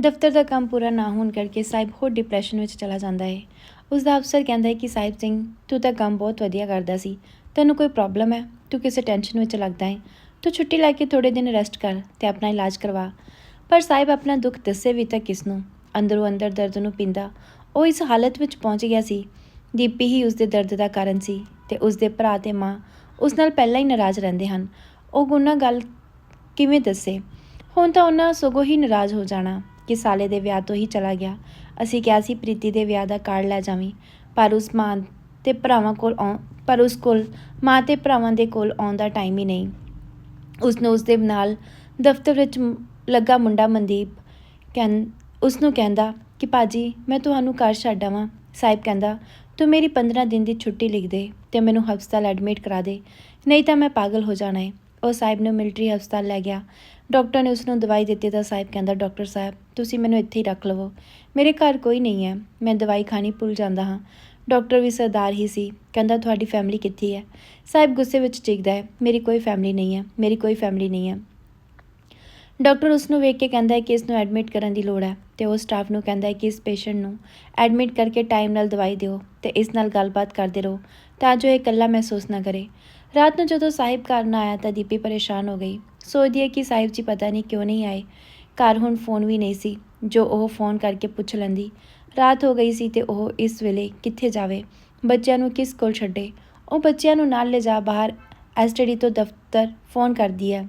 ਦਫ਼ਤਰ ਦਾ ਕੰਮ ਪੂਰਾ ਨਾ ਹੋਣ ਕਰਕੇ ਸਾਹਿਬ ਹੋਰ ਡਿਪਰੈਸ਼ਨ ਵਿੱਚ ਚਲਾ ਜਾਂਦਾ ਹੈ। ਉਸ ਦਾ ਅਫਸਰ ਕਹਿੰਦਾ ਹੈ ਕਿ ਸਾਹਿਬ ਸਿੰਘ, ਤੂੰ ਤਾਂ ਕੰਮ ਬਹੁਤ ਵਧੀਆ ਕਰਦਾ ਸੀ। ਤੈਨੂੰ ਕੋਈ ਪ੍ਰੋਬਲਮ ਹੈ? ਤੂੰ ਕਿਸੇ ਟੈਨਸ਼ਨ ਵਿੱਚ ਲੱਗਦਾ ਹੈ। ਤੂੰ ਛੁੱਟੀ ਲੈ ਕੇ ਥੋੜੇ ਦਿਨ ਰੈਸਟ ਕਰ ਤੇ ਆਪਣਾ ਇਲਾਜ ਕਰਵਾ। ਪਰ ਸਾਹਿਬ ਆਪਣਾ ਦੁੱਖ ਦੱਸੇ ਵੀ ਤਾਂ ਕਿਸ ਨੂੰ ਅੰਦਰੋਂ ਅੰਦਰ ਦਰਦ ਨੂੰ ਪਿੰਦਾ। ਉਹ ਇਸ ਹਾਲਤ ਵਿੱਚ ਪਹੁੰਚ ਗਿਆ ਸੀ। ਦੀਪੀ ਹੀ ਉਸ ਦੇ ਦਰਦ ਦਾ ਕਾਰਨ ਸੀ ਤੇ ਉਸ ਦੇ ਭਰਾ ਤੇ ਮਾਂ ਉਸ ਨਾਲ ਪਹਿਲਾਂ ਹੀ ਨਾਰਾਜ਼ ਰਹਿੰਦੇ ਹਨ। ਉਹ ਗੁਨਾ ਗੱਲ ਕਿਵੇਂ ਦੱਸੇ? ਹੁਣ ਤਾਂ ਉਹਨਾਂ ਸਗੋਂ ਹੀ ਨਾਰਾਜ਼ ਹੋ ਜਾਣਾ। ਕਿ ਸਾਲੇ ਦੇ ਵਿਆਹ ਤੋਂ ਹੀ ਚਲਾ ਗਿਆ। ਅਸੀਂ ਕਿਹਾ ਸੀ, ਪ੍ਰੀਤੀ ਦੇ ਵਿਆਹ ਦਾ ਕਾਰਡ ਲੈ ਜਾਵੀਂ। ਪਰ ਉਸ ਮਾਂ ਤੇ ਭਰਾਵਾਂ ਕੋਲ ਆਉ ਪਰ ਉਸ ਕੋਲ, ਮਾਂ ਤੇ ਭਰਾਵਾਂ ਦੇ ਕੋਲ ਆਉਣ ਦਾ ਟਾਈਮ ਹੀ ਨਹੀਂ। ਉਸ ਨੂੰ ਉਸ ਦੇ ਨਾਲ ਦਫ਼ਤਰ ਵਿੱਚ ਲੱਗਾ ਮੁੰਡਾ ਮਨਦੀਪ ਕਹਿੰ ਉਸ ਨੂੰ ਕਹਿੰਦਾ ਕਿ ਪਾਜੀ ਮੈਂ ਤੁਹਾਨੂੰ ਘਰ ਛੱਡ ਆਵਾਂ। ਸਾਹਿਬ ਕਹਿੰਦਾ, ਤੂੰ ਮੇਰੀ 15 ਦਿਨ ਦੀ ਛੁੱਟੀ ਲਿਖ ਦੇ ਤੇ ਮੈਨੂੰ ਹਸਪਤਾਲ ਐਡਮਿਟ ਕਰਾ ਦੇ। ਨਹੀਂ ਤਾਂ ਮੈਂ ਪਾਗਲ ਹੋ ਜਾਣਾ ਹੈ ਉਹ ਸਾਹਿਬ ਨੂੰ ਮਿਲਟਰੀ ਹਸਪਤਾਲ ਲੈ ਗਿਆ। ਡਾਕਟਰ ਨੇ ਉਸ ਨੂੰ ਦਵਾਈ ਦਿੱਤੀ ਤਾਂ ਸਾਹਿਬ ਕਹਿੰਦਾ, ਡਾਕਟਰ ਸਾਹਿਬ, ਤੁਸੀਂ ਮੈਨੂੰ ਇੱਥੇ ਹੀ ਰੱਖ ਲਵੋ। ਮੇਰੇ ਘਰ ਕੋਈ ਨਹੀਂ ਹੈ। ਮੈਂ ਦਵਾਈ ਖਾਣੀ ਭੁੱਲ ਜਾਂਦਾ ਹਾਂ। ਡਾਕਟਰ ਵੀ ਸਰਦਾਰ ਹੀ ਸੀ। ਕਹਿੰਦਾ, ਤੁਹਾਡੀ ਫੈਮਿਲੀ ਕਿੱਥੇ ਹੈ? ਸਾਹਿਬ ਗੁੱਸੇ ਵਿੱਚ ਚੀਕਦਾ ਹੈ, ਮੇਰੀ ਕੋਈ ਫੈਮਿਲੀ ਨਹੀਂ ਹੈ। ਮੇਰੀ ਕੋਈ ਫੈਮਿਲੀ ਨਹੀਂ ਹੈ। ਡਾਕਟਰ ਉਸ ਨੂੰ ਵੇਖ ਕੇ ਕਹਿੰਦਾ ਹੈ ਕਿ ਇਸ ਨੂੰ ਐਡਮਿਟ ਕਰਨ ਦੀ ਲੋੜ ਹੈ ਤੇ ਉਹ ਸਟਾਫ ਨੂੰ ਕਹਿੰਦਾ ਹੈ ਕਿ ਇਸ ਪੇਸ਼ੈਂਟ ਨੂੰ ਐਡਮਿਟ ਕਰਕੇ ਟਾਈਮ ਨਾਲ ਦਵਾਈ ਦਿਓ ਤੇ ਇਸ ਨਾਲ ਗੱਲਬਾਤ ਕਰਦੇ ਰਹੋ, ਤਾਂ ਜੋ ਇਹ ਇਕੱਲਾ ਮਹਿਸੂਸ ਨਾ ਕਰੇ। ਰਾਤ ਨੂੰ ਜਦੋਂ ਸਾਹਿਬ ਘਰ ਨਾ ਆਇਆ ਤਾਂ ਦੀਪੀ ਪਰੇਸ਼ਾਨ ਹੋ ਗਈ। ਸੋਚਦੀ ਹੈ ਕਿ ਸਾਹਿਬ ਜੀ ਪਤਾ ਨਹੀਂ ਕਿਉਂ ਨਹੀਂ ਆਏ। ਘਰ ਹੁਣ ਫੋਨ ਵੀ ਨਹੀਂ ਸੀ, ਜੋ ਉਹ ਫੋਨ ਕਰਕੇ ਪੁੱਛ ਲੈਂਦੀ। ਰਾਤ ਹੋ ਗਈ ਸੀ ਤੇ ਉਹ ਇਸ ਵੇਲੇ ਕਿੱਥੇ ਜਾਵੇ? ਬੱਚਿਆਂ ਨੂੰ ਕਿਸ ਕੋਲ ਛੱਡੇ? ਉਹ ਬੱਚਿਆਂ ਨੂੰ ਨਾਲ ਲਿਜਾ ਬਾਹਰ ਐਸਟਡੀ ਤੋਂ ਦਫ਼ਤਰ ਫੋਨ ਕਰਦੀ ਹੈ।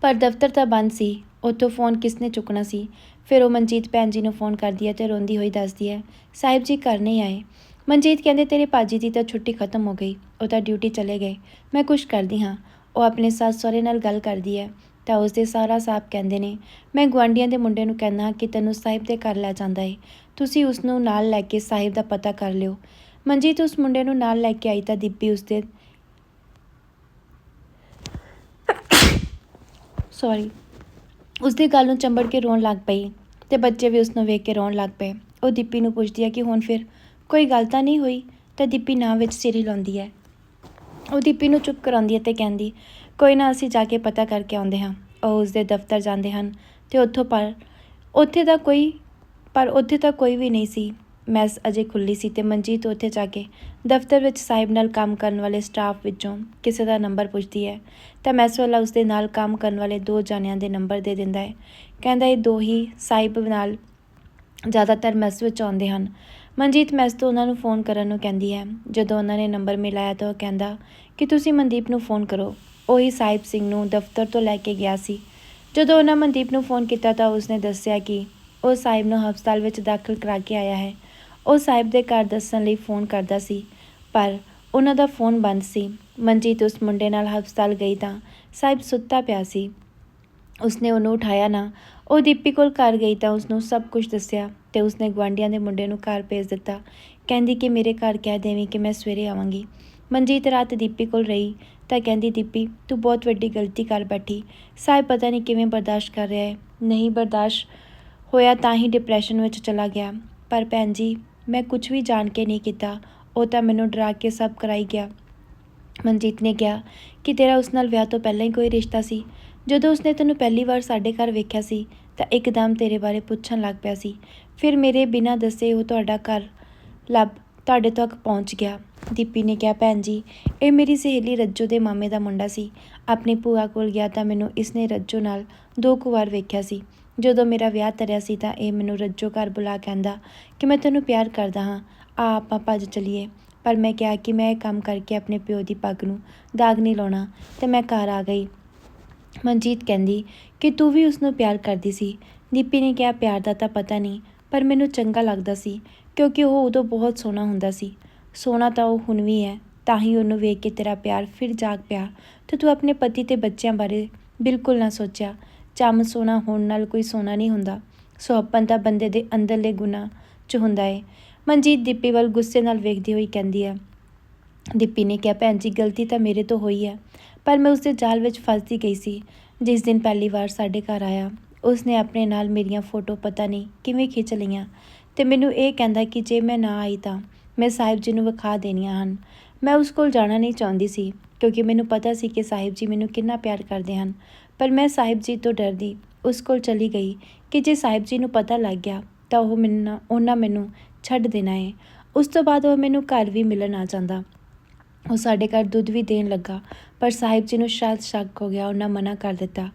ਪਰ ਦਫ਼ਤਰ ਤਾਂ ਬੰਦ ਸੀ, ਉੱਥੋਂ ਫੋਨ ਕਿਸਨੇ ਚੁੱਕਣਾ ਸੀ? ਫਿਰ ਉਹ ਮਨਜੀਤ ਭੈਣ ਜੀ ਨੂੰ ਫੋਨ ਕਰਦੀ ਹੈ ਤੇ ਰੋਂਦੀ ਹੋਈ ਦੱਸਦੀ ਹੈ, ਸਾਹਿਬ ਜੀ ਘਰ ਨਹੀਂ ਆਏ। ਮਨਜੀਤ ਕਹਿੰਦੇ, ਤੇਰੇ ਪਾਜੀ ਦੀ ਤਾਂ ਛੁੱਟੀ ਖਤਮ ਹੋ ਗਈ, ਉਹ ਤਾਂ ਡਿਊਟੀ ਚਲੇ ਗਏ। ਮੈਂ ਕੁਛ ਕਰਦੀ ਹਾਂ। ਉਹ ਆਪਣੇ ਸੱਸ ਸਹੁਰੇ ਨਾਲ ਗੱਲ ਕਰਦੀ ਹੈ, ਤਾਂ ਉਸ ਦੇ ਸਾਰਾ ਸਾਹਿਬ ਕਹਿੰਦੇ ਨੇ, ਮੈਂ ਗੁਆਂਢੀਆਂ ਦੇ ਮੁੰਡੇ ਨੂੰ ਕਹਿੰਦਾ ਕਿ ਤੈਨੂੰ ਸਾਹਿਬ ਦੇ ਘਰ ਲੈ ਜਾਂਦਾ ਏ। ਤੁਸੀਂ ਉਸ ਨੂੰ ਨਾਲ ਲੈ ਕੇ ਸਾਹਿਬ ਦਾ ਪਤਾ ਕਰ ਲਿਓ। ਮਨਜੀਤ ਉਸ ਮੁੰਡੇ ਨੂੰ ਨਾਲ ਲੈ ਕੇ ਆਈ ਤਾਂ ਦੀਪੀ ਉਸ ਦੇ ਸੌਰੀ ਉਸ ਦੀ ਗੱਲ ਨੂੰ ਚੰਬੜ ਕੇ ਰੋਣ ਲੱਗ ਪਈ ਤੇ ਬੱਚੇ ਵੀ ਉਸ ਨੂੰ ਵੇਖ ਕੇ ਰੋਣ ਲੱਗ ਪਏ। ਉਹ ਦੀਪੀ ਨੂੰ ਪੁੱਛਦੀ ਹੈ ਕਿ ਹੁਣ ਫਿਰ ਕੋਈ ਗੱਲ ਤਾਂ ਨਹੀਂ ਹੋਈ ਤਾਂ ਦੀਪੀ ਨਾਂ ਵਿੱਚ ਸਿਰ ਹਿਲਾਉਂਦੀ ਹੈ। ਉਹ ਦੀਪੀ ਨੂੰ ਚੁੱਪ ਕਰਾਉਂਦੀ ਹੈ ਤੇ ਕਹਿੰਦੀ, ਕੋਈ ਨਾ, ਅਸੀਂ ਜਾ ਕੇ ਪਤਾ ਕਰਕੇ ਆਉਂਦੇ ਹਾਂ। ਉਹ ਉਸ ਦੇ ਦਫ਼ਤਰ ਜਾਂਦੇ ਹਨ ਤੇ ਉੱਥੋਂ ਪਰ, ਉੱਥੇ ਦਾ ਕੋਈ, ਪਰ ਉੱਥੇ ਤਾਂ ਕੋਈ ਵੀ ਨਹੀਂ ਸੀ। ਮੈਸ ਅਜੇ ਖੁੱਲੀ ਸੀ ਤੇ ਮਨਜੀਤ ਉੱਥੇ ਜਾ ਕੇ ਦਫ਼ਤਰ ਵਿੱਚ ਸਾਹਿਬ ਨਾਲ ਕੰਮ ਕਰਨ ਵਾਲੇ ਸਟਾਫ ਵਿੱਚੋਂ ਕਿਸੇ ਦਾ ਨੰਬਰ ਪੁੱਛਦੀ ਹੈ। ਤਾਂ ਮੈਸ ਵਾਲਾ ਉਸਦੇ ਨਾਲ ਕੰਮ ਕਰਨ ਵਾਲੇ ਦੋ ਜਾਣਿਆਂ ਦੇ ਨੰਬਰ ਦੇ ਦਿੰਦਾ ਹੈ। ਕਹਿੰਦਾ, ਇਹ ਦੋ ਹੀ ਸਾਹਿਬ ਨਾਲ ਜ਼ਿਆਦਾਤਰ ਮੈਸ ਵਿੱਚ ਆਉਂਦੇ ਹਨ। ਮਨਜੀਤ ਮੈਸ ਤੋਂ ਉਹਨਾਂ ਨੂੰ ਫੋਨ ਕਰਨ ਨੂੰ ਕਹਿੰਦੀ ਹੈ। ਜਦੋਂ ਉਹਨਾਂ ਨੇ ਨੰਬਰ ਮਿਲਾਇਆ ਤਾਂ ਉਹ ਕਹਿੰਦਾ ਕਿ ਤੁਸੀਂ ਮਨਦੀਪ ਨੂੰ ਫੋਨ ਕਰੋ। ਉਹੀ ਸਾਹਿਬ ਸਿੰਘ ਨੂੰ ਦਫ਼ਤਰ ਤੋਂ ਲੈ ਕੇ ਗਿਆ ਸੀ। ਜਦੋਂ ਉਹਨਾਂ ਮਨਦੀਪ ਨੂੰ ਫੋਨ ਕੀਤਾ ਤਾਂ ਉਸਨੇ ਦੱਸਿਆ ਕਿ ਉਹ ਸਾਹਿਬ ਨੂੰ ਹਸਪਤਾਲ ਵਿੱਚ ਦਾਖਲ ਕਰਾ ਕੇ ਆਇਆ ਹੈ। ਉਹ ਸਾਹਿਬ ਦੇ ਘਰ ਦੱਸਣ ਲਈ ਫੋਨ ਕਰਦਾ ਸੀ, ਪਰ ਉਹਨਾਂ ਦਾ ਫੋਨ ਬੰਦ ਸੀ। ਮਨਜੀਤ ਉਸ ਮੁੰਡੇ ਨਾਲ ਹਸਪਤਾਲ ਗਈ ਤਾਂ ਸਾਹਿਬ ਸੁੱਤਾ ਪਿਆ ਸੀ। ਉਸਨੇ ਉਹਨੂੰ ਉਠਾਇਆ ਨਾ ਉਹ ਦੀਪੀ ਕੋਲ ਘਰ ਗਈ ਤਾਂ ਉਸਨੂੰ ਸਭ ਕੁਝ ਦੱਸਿਆ ਤੇ ਉਸਨੇ ਗੁਆਂਢੀਆਂ ਦੇ ਮੁੰਡੇ ਨੂੰ ਘਰ ਭੇਜ ਦਿੱਤਾ। ਕਹਿੰਦੀ ਕਿ ਮੇਰੇ ਘਰ ਕਹਿ ਦੇਵੀਂ ਕਿ ਮੈਂ ਸਵੇਰੇ ਆਵਾਂਗੀ। ਮਨਜੀਤ ਰਾਤ ਦੀਪੀ ਕੋਲ ਰਹੀ ਤਾਂ ਕਹਿੰਦੀ, ਦੀਪੀ, ਤੂੰ ਬਹੁਤ ਵੱਡੀ ਗਲਤੀ ਕਰ ਬੈਠੀ। ਸਾਹਿਬ ਪਤਾ ਨਹੀਂ ਕਿਵੇਂ ਬਰਦਾਸ਼ਤ ਕਰ ਰਿਹਾ ਹੈ। ਨਹੀਂ ਬਰਦਾਸ਼ਤ ਹੋਇਆ ਤਾਂ ਹੀ ਡਿਪਰੈਸ਼ਨ ਵਿੱਚ ਚਲਾ ਗਿਆ। ਪਰ ਭੈਣ ਜੀ, ਮੈਂ ਕੁਝ ਵੀ ਜਾਣ ਕੇ ਨਹੀਂ ਕੀਤਾ। ਉਹ ਤਾਂ ਮੈਨੂੰ ਡਰਾ ਕੇ ਸਭ ਕਰਾਈ ਗਿਆ। ਮਨਜੀਤ ਨੇ ਕਿਹਾ ਕਿ ਤੇਰਾ ਉਸ ਨਾਲ ਵਿਆਹ ਤੋਂ ਪਹਿਲਾਂ ਹੀ ਕੋਈ ਰਿਸ਼ਤਾ ਸੀ। ਜਦੋਂ ਉਸਨੇ ਤੈਨੂੰ ਪਹਿਲੀ ਵਾਰ ਸਾਡੇ ਘਰ ਵੇਖਿਆ ਸੀ, ਤਾਂ ਇੱਕਦਮ ਤੇਰੇ ਬਾਰੇ ਪੁੱਛਣ ਲੱਗ ਪਿਆ ਸੀ। ਫਿਰ ਮੇਰੇ ਬਿਨਾਂ ਦੱਸੇ ਉਹ ਤੁਹਾਡਾ ਘਰ ਲੱਭ ਤੁਹਾਡੇ ਤੱਕ ਪਹੁੰਚ ਗਿਆ। ਦੀਪੀ ਨੇ ਕਿਹਾ, ਭੈਣ ਜੀ, ਇਹ ਮੇਰੀ ਸਹੇਲੀ ਰੱਜੋ ਦੇ ਮਾਮੇ ਦਾ ਮੁੰਡਾ ਸੀ। ਆਪਣੇ ਭੂਆ ਕੋਲ ਗਿਆ ਤਾਂ ਮੈਨੂੰ ਇਸਨੇ ਰੱਜੋ ਨਾਲ ਦੋ ਕੁ ਵਾਰ ਵੇਖਿਆ ਸੀ। ਜਦੋਂ ਮੇਰਾ ਵਿਆਹ ਤਰਿਆ ਸੀ ਤਾਂ ਇਹ ਮੈਨੂੰ ਰੱਜੋ ਘਰ ਬੁਲਾ ਕਹਿੰਦਾ ਕਿ ਮੈਂ ਤੈਨੂੰ ਪਿਆਰ ਕਰਦਾ ਹਾਂ, ਆ ਆਪਾਂ ਭੱਜ ਚਲੀਏ। ਪਰ ਮੈਂ ਕਿਹਾ ਕਿ ਮੈਂ ਇਹ ਕੰਮ ਕਰਕੇ ਆਪਣੇ ਪਿਓ ਦੀ ਪੱਗ ਨੂੰ ਦਾਗ ਨਹੀਂ ਲਾਉਣਾ ਤੇ ਮੈਂ ਘਰ ਆ ਗਈ। ਮਨਜੀਤ ਕਹਿੰਦੀ ਕਿ ਤੂੰ ਵੀ ਉਸ ਨੂੰ ਪਿਆਰ ਕਰਦੀ ਸੀ। ਦੀਪੀ ਨੇ ਕਿਹਾ, ਪਿਆਰ ਦਾ ਤਾਂ ਪਤਾ ਨਹੀਂ, ਪਰ ਮੈਨੂੰ ਚੰਗਾ ਲੱਗਦਾ ਸੀ, ਕਿਉਂਕਿ ਉਹ ਉਦੋਂ ਬਹੁਤ ਸੋਹਣਾ ਹੁੰਦਾ ਸੀ। ਸੋਹਣਾ ਤਾਂ ਉਹ ਹੁਣ ਵੀ ਹੈ, ਤਾਂ ਹੀ ਉਹਨੂੰ ਵੇਖ ਕੇ ਤੇਰਾ ਪਿਆਰ ਫਿਰ ਜਾਗ ਪਿਆ। ਤੇ ਤੂੰ ਆਪਣੇ ਪਤੀ ਤੇ ਬੱਚਿਆਂ ਬਾਰੇ ਬਿਲਕੁਲ ਨਾ ਸੋਚਿਆ। ਚੰਮ ਸੋਹਣਾ ਹੋਣ ਨਾਲ ਕੋਈ ਸੋਹਣਾ ਨਹੀਂ ਹੁੰਦਾ। ਸੁਹੱਪਨ ਤਾਂ ਬੰਦੇ ਦੇ ਅੰਦਰਲੇ ਗੁਨਾਹ 'ਚ ਹੁੰਦਾ ਏ। ਮਨਜੀਤ ਦੀਪੀ ਵੱਲ ਗੁੱਸੇ ਨਾਲ ਵੇਖਦੀ ਹੋਈ ਕਹਿੰਦੀ ਹੈ, ਦੀਪੀ ਨੇ ਕਿਹਾ, ਭੈਣ ਜੀ, ਗਲਤੀ ਤਾਂ ਮੇਰੇ ਤੋਂ ਹੋਈ ਹੈ। ਪਰ ਮੈਂ ਉਸਦੇ ਜਾਲ ਵਿੱਚ ਫਸਦੀ ਗਈ ਸੀ। ਜਿਸ ਦਿਨ ਪਹਿਲੀ ਵਾਰ ਸਾਡੇ ਘਰ ਆਇਆ, ਉਸਨੇ ਆਪਣੇ ਨਾਲ ਮੇਰੀਆਂ ਫੋਟੋ ਪਤਾ ਨਹੀਂ ਕਿਵੇਂ ਖਿੱਚ ਲਈਆਂ ਤੇ ਮੈਨੂੰ ਇਹ ਕਹਿੰਦਾ ਕਿ ਜੇ ਮੈਂ ਨਾ ਆਈ ਤਾਂ ਮੈਂ ਸਾਹਿਬ ਜੀ ਨੂੰ ਵਿਖਾ ਦੇਣੀਆਂ ਹਨ। ਮੈਂ ਉਸ ਕੋਲ ਜਾਣਾ ਨਹੀਂ ਚਾਹੁੰਦੀ ਸੀ, ਕਿਉਂਕਿ ਮੈਨੂੰ ਪਤਾ ਸੀ ਕਿ ਸਾਹਿਬ ਜੀ ਮੈਨੂੰ ਕਿੰਨਾ ਪਿਆਰ ਕਰਦੇ ਹਨ। ਪਰ ਮੈਂ ਸਾਹਿਬ ਜੀ ਤੋਂ ਡਰਦੀ ਉਸ ਕੋਲ ਚਲੀ ਗਈ ਕਿ ਜੇ ਸਾਹਿਬ ਜੀ ਨੂੰ ਪਤਾ ਲੱਗ ਗਿਆ ਤਾਂ ਉਹ ਮੈਨੂੰ, ਉਹਨਾਂ ਮੈਨੂੰ ਛੱਡ ਦੇਣਾ ਹੈ ਉਸ ਤੋਂ ਬਾਅਦ ਉਹ ਮੈਨੂੰ ਘਰ ਵੀ ਮਿਲਣ ਆ ਜਾਂਦਾ। ਉਹ ਸਾਡੇ ਘਰ ਦੁੱਧ ਵੀ ਦੇਣ ਲੱਗਾ, ਪਰ ਸਾਹਿਬ ਜੀ ਨੂੰ ਸ਼ਾਇਦ ਸ਼ੱਕ ਹੋ ਗਿਆ, ਉਹਨਾਂ ਮਨਾ ਕਰ ਦਿੱਤਾ।